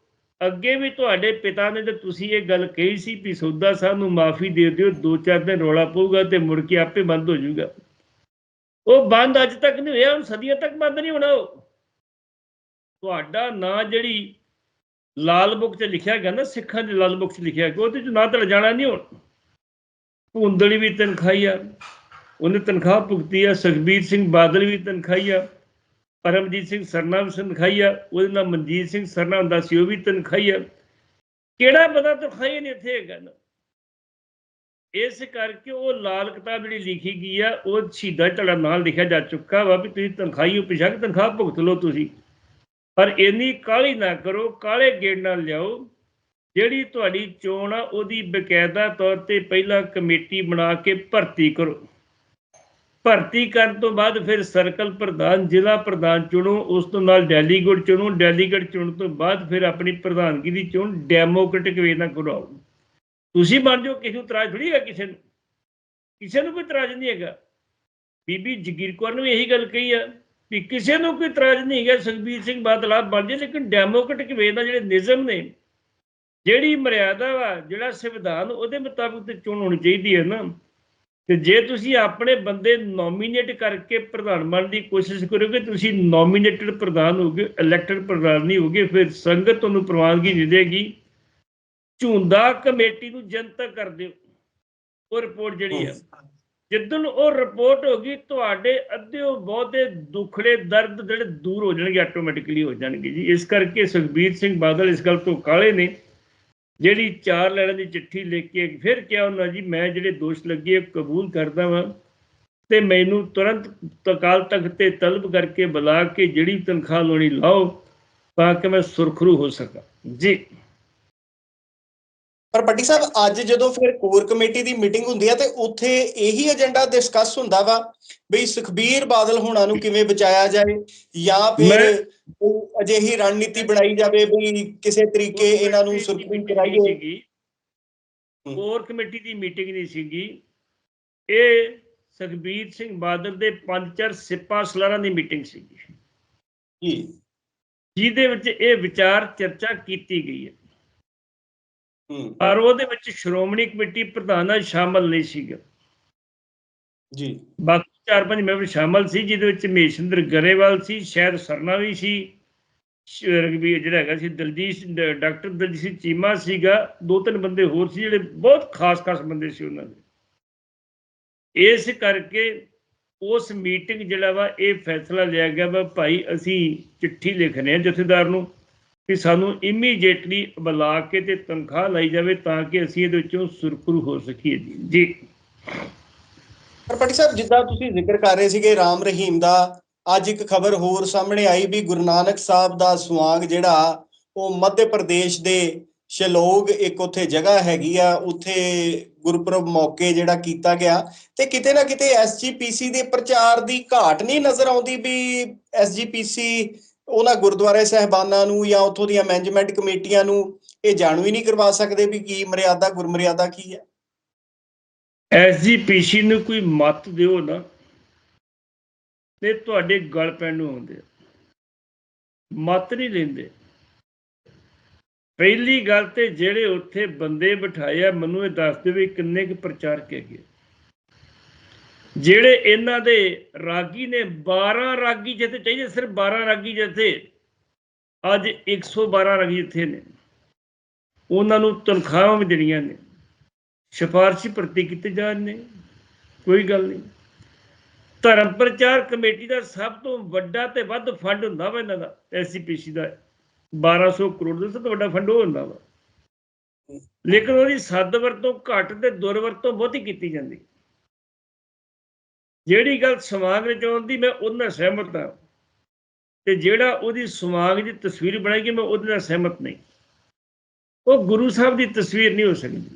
ਅੱਗੇ ਵੀ ਤੁਹਾਡੇ ਪਿਤਾ ਨੇ ਤੇ ਤੁਸੀਂ ਇਹ ਗੱਲ ਕਹੀ ਸੀ ਵੀ ਸੌਦਾ ਸਾਹਿਬ ਨੂੰ ਮਾਫੀ ਦੇ ਦਿਓ, ਦੋ ਚਾਰ ਦਿਨ ਰੌਲਾ ਪਊਗਾ ਤੇ ਮੁੜ ਕੇ ਆਪੇ ਬੰਦ ਹੋ ਜਾਊਗਾ। ਉਹ ਬੰਦ ਅੱਜ ਤੱਕ ਨਹੀਂ ਹੋਇਆ, ਹੁਣ ਸਦੀਆਂ ਤੱਕ ਬੰਦ ਨਹੀਂ ਹੋਣਾ ਉਹ। ਤੁਹਾਡਾ ਨਾਂ ਜਿਹੜੀ ਲਾਲ ਬੁੱਕ 'ਚ ਲਿਖਿਆ ਗਿਆ ਨਾ, ਸਿੱਖਾਂ ਦੇ ਲਾਲ ਬੁੱਕ 'ਚ ਲਿਖਿਆ ਗਿਆ ਉਹਦੇ 'ਚ ਨਾਂ ਤਾਂ ਜਾਣਾ ਨਹੀਂ ਹੁਣ। ਭੁੰਦੜੀ ਵੀ ਤਨਖਾਈ ਆ, ਉਹਨੇ ਤਨਖਾਹ ਭੁਗਤੀ ਆ, ਸੁਖਬੀਰ ਸਿੰਘ ਬਾਦਲ ਵੀ ਤਨਖਾਹੀ ਆ, ਪਰਮਜੀਤ ਸਿੰਘ ਸਰਨਾ ਵੀ ਤਨਖਾਈ ਆ, ਉਹਦੇ ਨਾਲ ਮਨਜੀਤ ਸਿੰਘ ਸਰਨਾ ਹੁੰਦਾ ਸੀ, ਉਹ ਵੀ ਤਨਖਾਹੀ ਆ। ਕਿਹੜਾ ਬੰਦਾ ਤਨਖਾਹੀ ਨਹੀਂ ਇੱਥੇ ਹੈਗਾ ਨਾ? ਇਸ ਕਰਕੇ ਉਹ ਲਾਲ ਕਿਤਾਬ ਜਿਹੜੀ ਲਿਖੀ ਗਈ ਆ, ਉਹ ਸ਼ਹੀਦਾਂ ਤੁਹਾਡਾ ਨਾਲ ਲਿਖਿਆ ਜਾ ਚੁੱਕਾ ਵਾ ਵੀ ਤੁਸੀਂ ਤਨਖਾਹੀਓ ਪਿਛਾ ਕੇ ਤਨਖਾਹ ਭੁਗਤ ਲਓ ਤੁਸੀਂ। ਪਰ ਇੰਨੀ ਕਾਹਲੀ ਨਾ ਕਰੋ ਕਾਲੇ ਗੇੜ ਨਾਲ ਲਿਆਓ ਜਿਹੜੀ ਤੁਹਾਡੀ ਚੋਣ ਆ, ਉਹਦੀ ਬਕਾਇਦਾ ਤੌਰ ਤੇ ਪਹਿਲਾਂ ਕਮੇਟੀ ਬਣਾ ਕੇ ਭਰਤੀ ਕਰੋ। ਭਰਤੀ ਕਰਨ ਤੋਂ ਬਾਅਦ ਫਿਰ ਸਰਕਲ ਪ੍ਰਧਾਨ, ਜ਼ਿਲ੍ਹਾ ਪ੍ਰਧਾਨ ਚੁਣੋ, ਉਸ ਤੋਂ ਨਾਲ ਡੈਲੀਗੇਟ ਚੁਣੋ। ਡੈਲੀਗੇਟ ਚੁਣਨ ਤੋਂ ਬਾਅਦ ਫਿਰ ਆਪਣੀ ਪ੍ਰਧਾਨਗੀ ਦੀ ਚੋਣ ਡੈਮੋਕ੍ਰੈਟਿਕ ਵੇ ਨਾਲ ਕਰਾਓ ਤੁਸੀਂ ਬਣ ਜਾਓ ਕਿਸੇ ਨੂੰ ਤਰਾਜ ਥੋੜੀ ਹੈ ਕਿਸੇ ਨੂੰ। ਕਿਸੇ ਨੂੰ ਕੋਈ ਤਰਾਜ ਨਹੀਂ ਹੈਗਾ। ਬੀਬੀ ਜਗੀਰ ਕੌਰ ਨੂੰ ਵੀ ਇਹੀ ਗੱਲ ਕਹੀ ਆ ਵੀ ਕਿਸੇ ਨੂੰ ਕੋਈ ਤਰਾਜ ਨਹੀਂ ਹੈਗਾ। ਸੁਖਬੀਰ ਸਿੰਘ ਬਾਦਲ ਆਪ ਬਣ ਜੇ ਲੇਕਿਨ ਡੈਮੋਕ੍ਰੈਟਿਕ ਵੇ ਨਾਲ ਜਿਹੜੇ ਨਿਯਮ ਨੇ ਜਿਹੜੀ ਮਰਿਆਦਾ ਵਾ, ਜਿਹੜਾ ਸੰਵਿਧਾਨ, ਉਹਦੇ ਮੁਤਾਬਕ ਤੇ ਚੋਣ ਹੋਣੀ ਚਾਹੀਦੀ ਹੈ ਨਾ। ਤੇ ਜੇ ਤੁਸੀਂ ਆਪਣੇ ਬੰਦੇ ਨੋਮੀਨੇਟ ਕਰਕੇ ਪ੍ਰਧਾਨ ਬਣਨ ਦੀ ਕੋਸ਼ਿਸ਼ ਕਰੋਗੇ, ਤੁਸੀਂ ਨੋਮੀਨੇਟਡ ਪ੍ਰਧਾਨ ਹੋਗੇ ਇਲੈਕਟਡ ਪ੍ਰਧਾਨ ਨਹੀਂ ਹੋਗੇ, ਫਿਰ ਸੰਗਤ ਤੁਹਾਨੂੰ ਪ੍ਰਵਾਨਗੀ ਨਹੀਂ ਦੇਗੀ। ਝੁੰਦਾ ਕਮੇਟੀ ਨੂੰ ਜਨਤਕ ਕਰ ਦਿਓ। ਉਹ ਰਿਪੋਰਟ ਜਿਹੜੀ ਆ। ਜਿੱਦਣ ਉਹ ਰਿਪੋਰਟ ਹੋ ਗਈ, ਤੁਹਾਡੇ ਅੱਧਿਓ ਬਹੁਤੇ ਦੁੱਖੜੇ ਦਰਦ ਜਿਹੜੇ ਦੂਰ ਹੋ ਜਾਣਗੇ ਆਟੋਮੈਟਿਕਲੀ ਹੋ ਜਾਣਗੇ ਜੀ। ਇਸ ਕਰਕੇ ਸੁਖਬੀਰ ਸਿੰਘ ਬਾਦਲ ਇਸ ਗੱਲ ਤੋਂ ਕਾਲੇ ਨੇ। ਜਿਹੜੀ ਚਾਰ ਲੈਣਾਂ ਦੀ ਚਿੱਠੀ ਲਿਖ ਕੇ ਫਿਰ ਕਿਹਾ ਉਹਨਾਂ ਜੀ, ਮੈਂ ਜਿਹੜੇ ਦੋਸ਼ ਲੱਗੇ ਕਬੂਲ ਕਰਦਾ ਵਾਂ। ਤੇ ਮੈਨੂੰ ਤੁਰੰਤ ਤਕਾਲ ਤਖਤ ਤੇ ਤਲਬ ਕਰਕੇ ਬੁਲਾ ਕੇ ਜਿਹੜੀ ਤਨਖਾਹ ਲਾਉਣੀ, ਲਾਓ ਤਾਂ ਕਿ ਮੈਂ ਸੁਰਖਰੂ ਹੋ ਸਕਾਂ। ਜੀ। ਪਰ ਪੱਟੀ ਸਾਹਿਬ ਅੱਜ ਜਦੋਂ ਫਿਰ ਕੋਰ ਕਮੇਟੀ ਦੀ ਮੀਟਿੰਗ ਹੁੰਦੀ ਹੈ ਤੇ ਉੱਥੇ ਇਹੀ ਏਜੰਡਾ ਡਿਸਕਸ ਹੁੰਦਾ ਵਾ ਬਈ ਸੁਖਬੀਰ ਬਾਦਲ ਹੋਣਾ ਨੂੰ ਕਿਵੇਂ ਬਚਾਇਆ ਜਾਏ ਜਾਂ ਫਿਰ ਅਜਿਹੀ ਰਣਨੀਤੀ ਬਣਾਈ ਜਾਵੇ ਵੀ ਕਿਸੇ ਤਰੀਕੇ ਇਹਨਾਂ ਨੂੰ ਸੁਰਖਰੂ ਕਰਾਈਏ। ਕੋਰ ਕਮੇਟੀ ਦੀ ਮੀਟਿੰਗ ਨਹੀਂ ਸੀਗੀ। ਇਹ ਸੁਖਬੀਰ ਸਿੰਘ ਬਾਦਲ ਦੇ ਪੰਜ ਚਾਰ ਸਿਪਾ ਸਲਾਰਾਂ ਦੀ ਮੀਟਿੰਗ ਸੀਗੀ। ਜੀ। ਜਿਹਦੇ ਵਿੱਚ ਇਹ ਵਿਚਾਰ ਚਰਚਾ ਕੀਤੀ ਗਈ ਹੂੰ। ਪਰ ਉਹਦੇ ਵਿੱਚ ਸ਼੍ਰੋਮਣੀ ਕਮੇਟੀ ਪ੍ਰਧਾਨਾਂ ਸ਼ਾਮਲ ਨਹੀਂ ਸੀਗਾ। ਜੀ। ਬਾਕੀ ਚਾਰ ਪੰਜ ਮੈਂਬਰ ਸ਼ਾਮਲ ਸੀ ਜਿਹਦੇ ਵਿੱਚ ਮਹੇਸ਼ਿੰਦਰ ਗਰੇਵਾਲ ਸੀ ਸ਼ਾਇਦ ਸਰਨਾ ਵੀ ਸੀ ਰਘਬੀਰ ਜਿਹੜਾ ਹੈਗਾ ਸੀ ਦਲਜੀਤ ਡਾਕਟਰ ਦਲਜੀਤ ਚੀਮਾ ਸੀਗਾ ਦੋ ਤਿੰਨ ਬੰਦੇ ਹੋਰ ਸੀ ਜਿਹੜੇ ਬਹੁਤ ਖਾਸ ਖਾਸ ਬੰਦੇ ਸੀ ਉਹਨਾਂ ਦੇ। ਇਸ ਕਰਕੇ ਉਸ ਮੀਟਿੰਗ ਜਿਹੜਾ ਵਾ ਇਹ ਫੈਸਲਾ ਲਿਆ ਗਿਆ ਵਾ ਭਾਈ ਅਸੀਂ ਚਿੱਠੀ ਲਿਖਨੇ ਆ ਜਥੇਦਾਰ ਨੂੰ। ਕਿ ਸਾਨੂੰ ਇਮੀਡੀਏਟਲੀ ਬੁਲਾ ਕੇ ਤੇ ਤਨਖਾਹ ਲਈ ਜਾਵੇ ਤਾਂ ਕਿ ਅਸੀਂ ਇਹਦੇ ਵਿੱਚੋਂ ਸੁਰਖਰੂ ਹੋ ਸਕੀਏ ਜੀ। ਪਰ ਪੱਟੀ ਸਾਹਿਬ, ਜਿੱਦਾਂ ਤੁਸੀਂ ਜ਼ਿਕਰ ਕਰ ਰਹੇ ਸੀਗੇ ਰਾਮ ਰਹੀਮ ਦਾ, ਅੱਜ ਇੱਕ ਖਬਰ ਹੋਰ ਸਾਹਮਣੇ ਆਈ ਵੀ ਗੁਰੂ ਨਾਨਕ ਸਾਹਿਬ ਦਾ ਸਵਾਂਗ ਜਿਹੜਾ, ਉਹ ਮੱਧ ਪ੍ਰਦੇਸ਼ ਦੇ ਸ਼ਲੋਗ ਇੱਕ ਉੱਥੇ ਜਗ੍ਹਾ ਹੈਗੀ ਆ, ਉੱਥੇ ਗੁਰਪੁਰਬ ਮੌਕੇ ਜਿਹੜਾ ਕੀਤਾ ਗਿਆ ਤੇ ਕਿਤੇ ਨਾ ਕਿਤੇ ਐਸਜੀਪੀਸੀ ਦੇ ਪ੍ਰਚਾਰ ਦੀ ਘਾਟ ਨਹੀਂ ਨਜ਼ਰ ਆਉਂਦੀ ਵੀ ਐਸਜੀਪੀਸੀ ਉਹਨਾਂ ਗੁਰਦੁਆਰੇ ਸਹਿਬਾਨਾਂ ਨੂੰ ਜਾਂ ਉੱਥੋਂ ਦੀਆਂ ਮੈਨੇਜਮੈਂਟ ਕਮੇਟੀਆਂ ਨੂੰ ਇਹ ਜਾਣੂ ਹੀ ਨਹੀਂ ਕਰਵਾ ਸਕਦੇ ਵੀ ਕੀ ਮਰਿਆਦਾ, ਗੁਰਮਰਿਆਦਾ ਕੀ ਹੈ। ਐਸਜੀਪੀਸੀ ਨੂੰ ਕੋਈ ਮਤ ਦਿਓ ਨਾ, ਤੇ ਤੁਹਾਡੇ ਗਲ ਪੈਣ ਨੂੰ ਆਉਂਦੇ ਮਤ ਨਹੀਂ ਲੈਂਦੇ ਪਹਿਲੀ ਗੱਲ ਤੇ ਜਿਹੜੇ ਉੱਥੇ ਬੰਦੇ ਬਿਠਾਏ ਆ, ਮੈਨੂੰ ਇਹ ਦੱਸ ਦਿਓ ਵੀ ਕਿੰਨੇ ਕੁ ਪ੍ਰਚਾਰਕ ਹੈਗੇ ਜਿਹੜੇ ਇਹਨਾਂ ਦੇ ਰਾਗੀ ਨੇ 12 ਰਾਗੀ ਜਿੱਥੇ ਚਾਹੀਦੇ, ਸਿਰਫ 12 ਰਾਗੀ ਜਿੱਥੇ, ਅੱਜ 112 ਰਾਗੀ ਜਿੱਥੇ ਨੇ। ਉਹਨਾਂ ਨੂੰ ਤਨਖਾਹਾਂ ਵੀ ਦੇਣੀਆਂ ਨੇ। ਸਿਫਾਰਸ਼ੀ ਭਰਤੀ ਕੀਤੇ ਜਾ ਨੇ। ਕੋਈ ਗੱਲ ਨਹੀਂ। ਧਰਮ ਪ੍ਰਚਾਰ ਕਮੇਟੀ ਦਾ ਸਭ ਤੋਂ ਵੱਡਾ ਤੇ ਵੱਧ ਫੰਡ ਹੁੰਦਾ ਵਾ ਇਹਨਾਂ ਦਾ ਐਸਸੀਪੀਸੀ ਦਾ। 1200 ਕਰੋੜ ਦਾ ਸਭ ਤੋਂ ਵੱਡਾ ਫੰਡ ਉਹ ਹੁੰਦਾ ਵਾ। ਲੇਕਿਨ ਉਹਦੀ ਸੱਦ ਵਰਤੋਂ ਘੱਟ ਤੇ ਦੁਰਵਰਤੋਂ ਬਹੁਤੀ ਕੀਤੀ ਜਾਂਦੀ। ਜਿਹੜੀ ਗੱਲ ਸਮਾਜ ਵਿੱਚ ਆਉਂਦੀ, ਮੈਂ ਉਹਦੇ ਨਾਲ ਸਹਿਮਤ ਹਾਂ। ਤੇ ਜਿਹੜਾ ਉਹਦੀ ਸਮਾਜ ਦੀ ਤਸਵੀਰ ਬਣਾਈ ਮੈਂ ਉਹਦੇ ਨਾਲ ਸਹਿਮਤ ਨਹੀਂ। ਉਹ ਗੁਰੂ ਸਾਹਿਬ ਦੀ ਤਸਵੀਰ ਨਹੀਂ ਹੋ ਸਕਦੀ।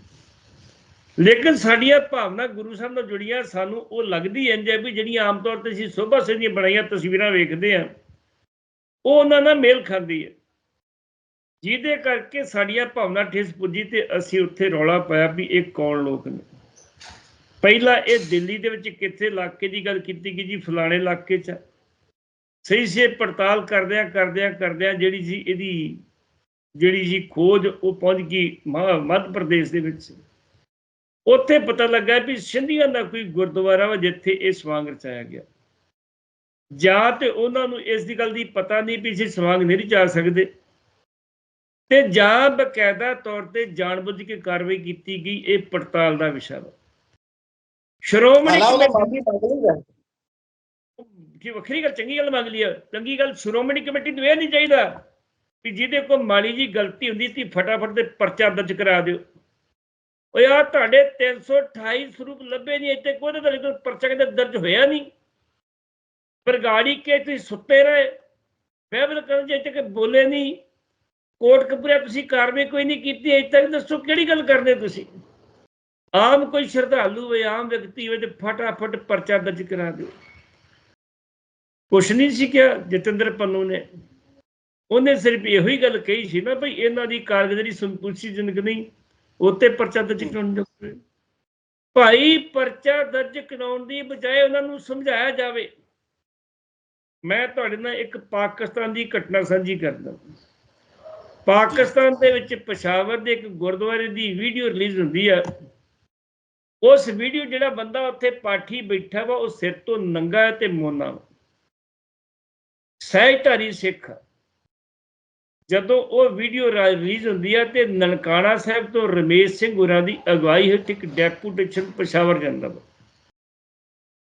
ਲੇਕਿਨ ਸਾਡੀਆਂ ਭਾਵਨਾ ਗੁਰੂ ਸਾਹਿਬ ਨਾਲ ਜੁੜੀਆਂ, ਸਾਨੂੰ ਉਹ ਲੱਗਦੀ ਇੰਜ ਹੈ ਵੀ ਜਿਹੜੀਆਂ ਆਮ ਤੌਰ ਤੇ ਅਸੀਂ ਸੋਭਾ ਸਿੰਘ ਦੀਆਂ ਬਣਾਈਆਂ ਤਸਵੀਰਾਂ ਵੇਖਦੇ ਆ ਉਹ ਉਹਨਾਂ ਨਾਲ ਮੇਲ ਖਾਂਦੀ ਹੈ। ਜਿਹਦੇ ਕਰਕੇ ਸਾਡੀਆਂ ਭਾਵਨਾ ਠੇਸ ਪੁੱਜੀ ਤੇ ਅਸੀਂ ਉੱਥੇ ਰੌਲਾ ਪਾਇਆ ਵੀ ਇਹ ਕੌਣ ਲੋਕ ਨੇ। ਪਹਿਲਾਂ ਇਹ ਦਿੱਲੀ ਦੇ ਵਿੱਚ ਕਿੱਥੇ ਇਲਾਕੇ ਦੀ ਗੱਲ ਕੀਤੀ ਗਈ ਜੀ, ਫਲਾਣੇ ਇਲਾਕੇ 'ਚ। ਹੈ। ਸਹੀ ਸੇ ਪੜਤਾਲ ਕਰਦਿਆਂ ਕਰਦਿਆਂ ਕਰਦਿਆਂ ਜਿਹੜੀ ਸੀ ਇਹਦੀ, ਜਿਹੜੀ ਸੀ ਖੋਜ, ਉਹ ਪਹੁੰਚ ਗਈ ਮ- ਮੱਧ ਪ੍ਰਦੇਸ਼ ਦੇ ਵਿੱਚ। ਉੱਥੇ ਪਤਾ ਲੱਗਾ ਵੀ ਸਿੰਧੀਆਂ ਦਾ ਕੋਈ ਗੁਰਦੁਆਰਾ ਵਾ ਜਿੱਥੇ ਇਹ ਸਵਾਂਗ ਰਚਾਇਆ ਗਿਆ। ਜਾਂ ਤੇ ਉਹਨਾਂ ਨੂੰ ਇਸ ਦੀ ਗੱਲ ਦੀ ਪਤਾ ਨਹੀਂ ਵੀ ਅਸੀਂ ਸਵਾਂਗ ਨਹੀਂ ਰਚਾ ਸਕਦੇ। ਤੇ ਜਾਂ ਬਕਾਇਦਾ ਤੌਰ ਤੇ ਜਾਣਬੁੱਝ ਕੇ ਕਾਰਵਾਈ ਕੀਤੀ ਗਈ, ਇਹ ਪੜਤਾਲ ਦਾ ਵਿਸ਼ਾ ਵਾ। ਸ਼੍ਰੋਮਣੀ ਕਮੇਟੀ ਹੈ ਕੀ ਵੱਖਰੀ ਗੱਲ ਚੰਗੀ ਗੱਲ ਮੰਗ ਲਈ ਆ। ਚੰਗੀ ਗੱਲ ਸ਼੍ਰੋਮਣੀ ਕਮੇਟੀ ਨੂੰ ਇਹ ਨਹੀਂ ਚਾਹੀਦਾ ਕਿ ਜਿਹਦੇ ਕੋਲ ਮਾੜੀ ਜੀ ਗਲਤੀ ਹੁੰਦੀ ਸੀ ਫਟਾਫਟ ਤੇ ਪਰਚਾ ਦਰਜ ਕਰਾ ਦਿਓ। ਓ ਯਾਰ ਤੁਹਾਡੇ 328 ਸਰੂਪ ਲੱਭੇ ਨਹੀਂ ਇੱਥੇ ਕੋਈ ਤਾਂ ਕੋਈ ਪਰਚਾ ਕਿਤੇ ਦਰਜ ਹੋਇਆ ਨਹੀਂ। ਪਰ ਗਾੜੀ ਕੇ ਤੁਸੀਂ ਸੁੱਤੇ ਰਹੇ। ਬਹਿਬਲ ਕਰਨ ਜੇ ਇੱਥੇ ਕਿ ਬੋਲੇ ਨਹੀਂ। ਕੋਰਟ ਕਪੂਰੇ ਤੁਸੀਂ ਕਾਰਵਾਈ ਕੋਈ ਨਹੀਂ ਕੀਤੀ ਅਜੇ ਤੱਕ ਦੱਸੋ ਕਿਹੜੀ ਗੱਲ ਕਰਦੇ ਤੁਸੀਂ? ਆਮ ਕੋਈ ਸ਼ਰਧਾਲੂ ਹੋਵੇ ਆਮ ਵਿਅਕਤੀ ਹੋਵੇ ਤੇ ਫਟਾਫਟ ਪਰਚਾ ਦਰਜ ਕਰਾ ਦਿਓ। ਕੁਛ ਨਹੀਂ ਸੀ ਕਿਹਾ, ਜਤਿੰਦਰ ਪੰਨੂ ਨੇ। ਉਹਨੇ ਸਿਰਫ ਇਹੋ ਹੀ ਗੱਲ ਕਹੀ ਸੀ ਨਾ ਭਈ ਇਹਨਾਂ ਦੀ ਕਾਰਗੁਜ਼ਾਰੀ ਸੰਤੁਸ਼ਟੀਜਨਕ ਨਹੀਂ, ਉੱਤੇ ਪਰਚਾ ਦਰਜ ਕਰਾਉਣ ਦਾ ਭਾਈ, ਪਰਚਾ ਦਰਜ ਕਰਾਉਣ ਦੀ ਬਜਾਏ ਉਹਨਾਂ ਨੂੰ ਸਮਝਾਇਆ ਜਾਵੇ। ਮੈਂ ਤੁਹਾਡੇ ਨਾਲ ਇੱਕ ਪਾਕਿਸਤਾਨ ਦੀ ਘਟਨਾ ਸਾਂਝੀ ਕਰਦਾ ਪਾਕਿਸਤਾਨ ਦੇ ਵਿੱਚ ਪਸ਼ਾਵਰ ਦੇ ਇੱਕ ਗੁਰਦੁਆਰੇ ਦੀ ਵੀਡੀਓ ਰਿਲੀਜ਼ ਹੁੰਦੀ ਆ। ਉਸ ਵੀਡੀਓ ਜਿਹੜਾ ਬੰਦਾ ਉੱਥੇ ਪਾਠੀ ਬੈਠਾ ਵਾ, ਉਹ ਸਿਰ ਤੋਂ ਨੰਗਾ ਹੈ ਤੇ ਮੋਨਾ ਵਾ। ਸਹਿਜਧਾਰੀ ਸਿੱਖ। ਜਦੋਂ ਉਹ ਵੀਡੀਓ ਰਿਲੀਜ਼ ਹੁੰਦੀ ਹੈ ਤੇ ਨਨਕਾਣਾ ਸਾਹਿਬ ਤੋਂ ਰਮੇਸ਼ ਸਿੰਘ ਹੋਰਾਂ ਦੀ ਅਗਵਾਈ ਹੇਠ ਇੱਕ ਡੈਪੂਟੇਸ਼ਨ ਪਸ਼ਾਵਰ ਜਾਂਦਾ ਵਾ।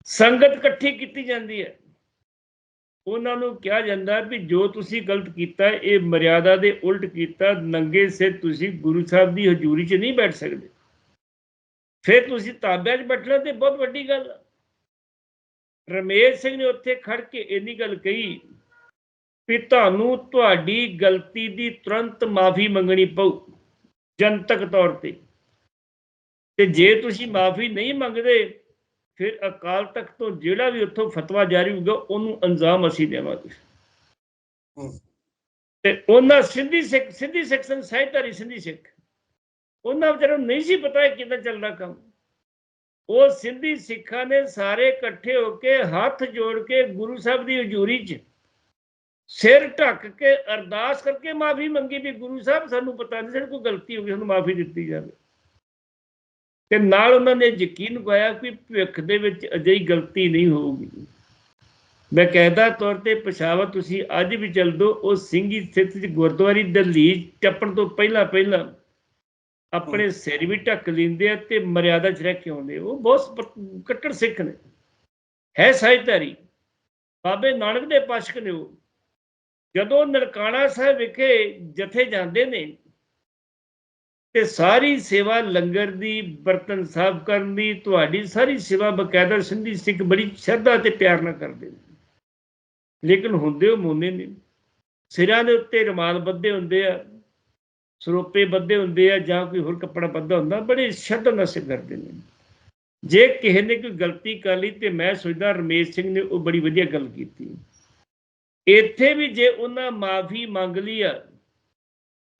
ਸੰਗਤ ਇਕੱਠੀ ਕੀਤੀ ਜਾਂਦੀ ਹੈ। ਉਹਨਾਂ ਨੂੰ ਕਿਹਾ ਜਾਂਦਾ ਵੀ ਜੋ ਤੁਸੀਂ ਗਲਤ ਕੀਤਾ, ਇਹ ਮਰਿਆਦਾ ਦੇ ਉਲਟ ਕੀਤਾ, ਨੰਗੇ ਸਿਰ ਤੁਸੀਂ ਗੁਰੂ ਸਾਹਿਬ ਦੀ ਹਜ਼ੂਰੀ 'ਚ ਨਹੀਂ ਬੈਠ ਸਕਦੇ। ਫਿਰ ਤੁਸੀਂ ਤਾਬਿਆਂ 'ਚ ਬੈਠਣਾ ਤੇ ਬਹੁਤ ਵੱਡੀ ਗੱਲ। ਰਮੇਸ਼ ਸਿੰਘ ਨੇ ਉੱਥੇ ਖੜ ਕੇ ਇੰਨੀ ਗੱਲ ਕਹੀ ਵੀ ਤੁਹਾਨੂੰ ਤੁਹਾਡੀ ਗਲਤੀ ਦੀ ਤੁਰੰਤ ਮਾਫੀ ਮੰਗਣੀ ਪਊ ਜਨਤਕ ਤੌਰ ਤੇ ਤੇ ਜੇ ਤੁਸੀਂ ਮਾਫੀ ਨਹੀਂ ਮੰਗਦੇ ਫਿਰ ਅਕਾਲ ਤਖਤ ਤੋਂ ਜਿਹੜਾ ਵੀ ਉੱਥੋਂ ਫਤਵਾ ਜਾਰੀ ਹੋਊਗਾ ਉਹਨੂੰ ਅੰਜਾਮ ਅਸੀਂ ਦੇਵਾਂਗੇ। ਤੇ ਉਹਨਾਂ ਸਿੰਧੀ ਸਿੱਖ ਸਿੰਧੀ ਸਿੱਖ ਸਨ ਸਹਿਤਾਰੀ ਸਿੰਧੀ ਸਿੱਖ ਉਹਨਾਂ ਵਿਚਾਰਾਂ ਨੂੰ ਨਹੀਂ ਸੀ ਪਤਾ ਇਹ ਕਿੱਦਾਂ ਚੱਲਦਾ ਕੰਮ। ਉਹ ਸਿੰਧੀ ਸਿੱਖਾਂ ਨੇ ਸਾਰੇ ਇਕੱਠੇ ਹੋ ਕੇ ਹੱਥ ਜੋੜ ਕੇ ਗੁਰੂ ਸਾਹਿਬ ਦੀ ਹਜ਼ੂਰੀ 'ਚ ਸਿਰ ਢੱਕ ਕੇ ਅਰਦਾਸ ਕਰਕੇ ਮਾਫੀ ਮੰਗੀ ਵੀ ਗੁਰੂ ਸਾਹਿਬ, ਸਾਨੂੰ ਪਤਾ ਨਹੀਂ ਸਾਨੂੰ ਕੋਈ ਗਲਤੀ ਹੋ ਗਈ, ਸਾਨੂੰ ਮਾਫੀ ਦਿੱਤੀ ਜਾਵੇ। ਤੇ ਨਾਲ ਉਹਨਾਂ ਨੇ ਯਕੀਨ ਪਾਇਆ ਕਿ ਭਵਿੱਖ ਦੇ ਵਿੱਚ ਅਜਿਹੀ ਗਲਤੀ ਨਹੀਂ ਹੋਊਗੀ। ਮੈਂ ਕਹਿਦਾ ਤੌਰ ਤੇ ਪਛਾਵਾ ਤੁਸੀਂ ਅੱਜ ਵੀ ਚੱਲ ਦੋ, ਉਹ ਸਿੰਘੀ ਸਥਿਤ ਗੁਰਦੁਆਰੀ ਦਲੀਜ ਟੱਪਣ ਤੋਂ ਪਹਿਲਾਂ ਪਹਿਲਾਂ ਆਪਣੇ ਸਿਰ ਵੀ ਢੱਕ ਲੈਂਦੇ ਆ ਤੇ ਮਰਿਆਦਾ ਚ ਰਹਿ ਕੇ ਆਉਂਦੇ ਉਹ ਬਹੁਤ ਕੱਟੜ ਸਿੱਖ ਨੇ। ਹੈ ਸਹਿਜਧਾਰੀ ਬਾਬੇ ਨਾਨਕ ਦੇ ਪਾਸ਼ਕ ਨੇ ਉਹ। ਜਦੋਂ ਨਨਕਾਣਾ ਸਾਹਿਬ ਵਿਖੇ ਜਥੇ ਜਾਂਦੇ ਨੇ ਤੇ ਸਾਰੀ ਸੇਵਾ ਲੰਗਰ ਦੀ ਬਰਤਨ ਸਾਫ਼ ਕਰਨ ਦੀ ਤੁਹਾਡੀ ਸਾਰੀ ਸੇਵਾ ਬਕਾਇਦਾ ਸਿੰਧੀ ਸਿੱਖ ਬੜੀ ਸ਼ਰਧਾ ਤੇ ਪਿਆਰ ਨਾਲ ਕਰਦੇ ਨੇ। ਲੇਕਿਨ ਹੁੰਦੇ ਉਹ ਮੋਨੇ ਨੇ। ਸਿਰਾਂ ਦੇ ਉੱਤੇ ਰੁਮਾਲ ਬੱਧੇ ਹੁੰਦੇ ਆ। ਸਰੋਪੇ ਬੱਧੇ ਹੁੰਦੇ ਆ ਜਾਂ ਕੋਈ ਹੋਰ ਕੱਪੜਾ ਬੱਧਾ ਹੁੰਦਾ, ਬੜੇ ਸ਼ਰਧਾ ਨਾਲ ਸੇ ਕਰਦੇ ਨੇ। ਜੇ ਕਿਸੇ ਨੇ ਕੋਈ ਗਲਤੀ ਕਰ ਲਈ ਤੇ ਮੈਂ ਸੋਚਦਾ ਰਮੇਸ਼ ਸਿੰਘ ਨੇ ਉਹ ਬੜੀ ਵਧੀਆ ਗੱਲ ਕੀਤੀ। ਇੱਥੇ ਵੀ ਜੇ ਉਹਨਾਂ ਮਾਫੀ ਮੰਗ ਲਈ ਆ,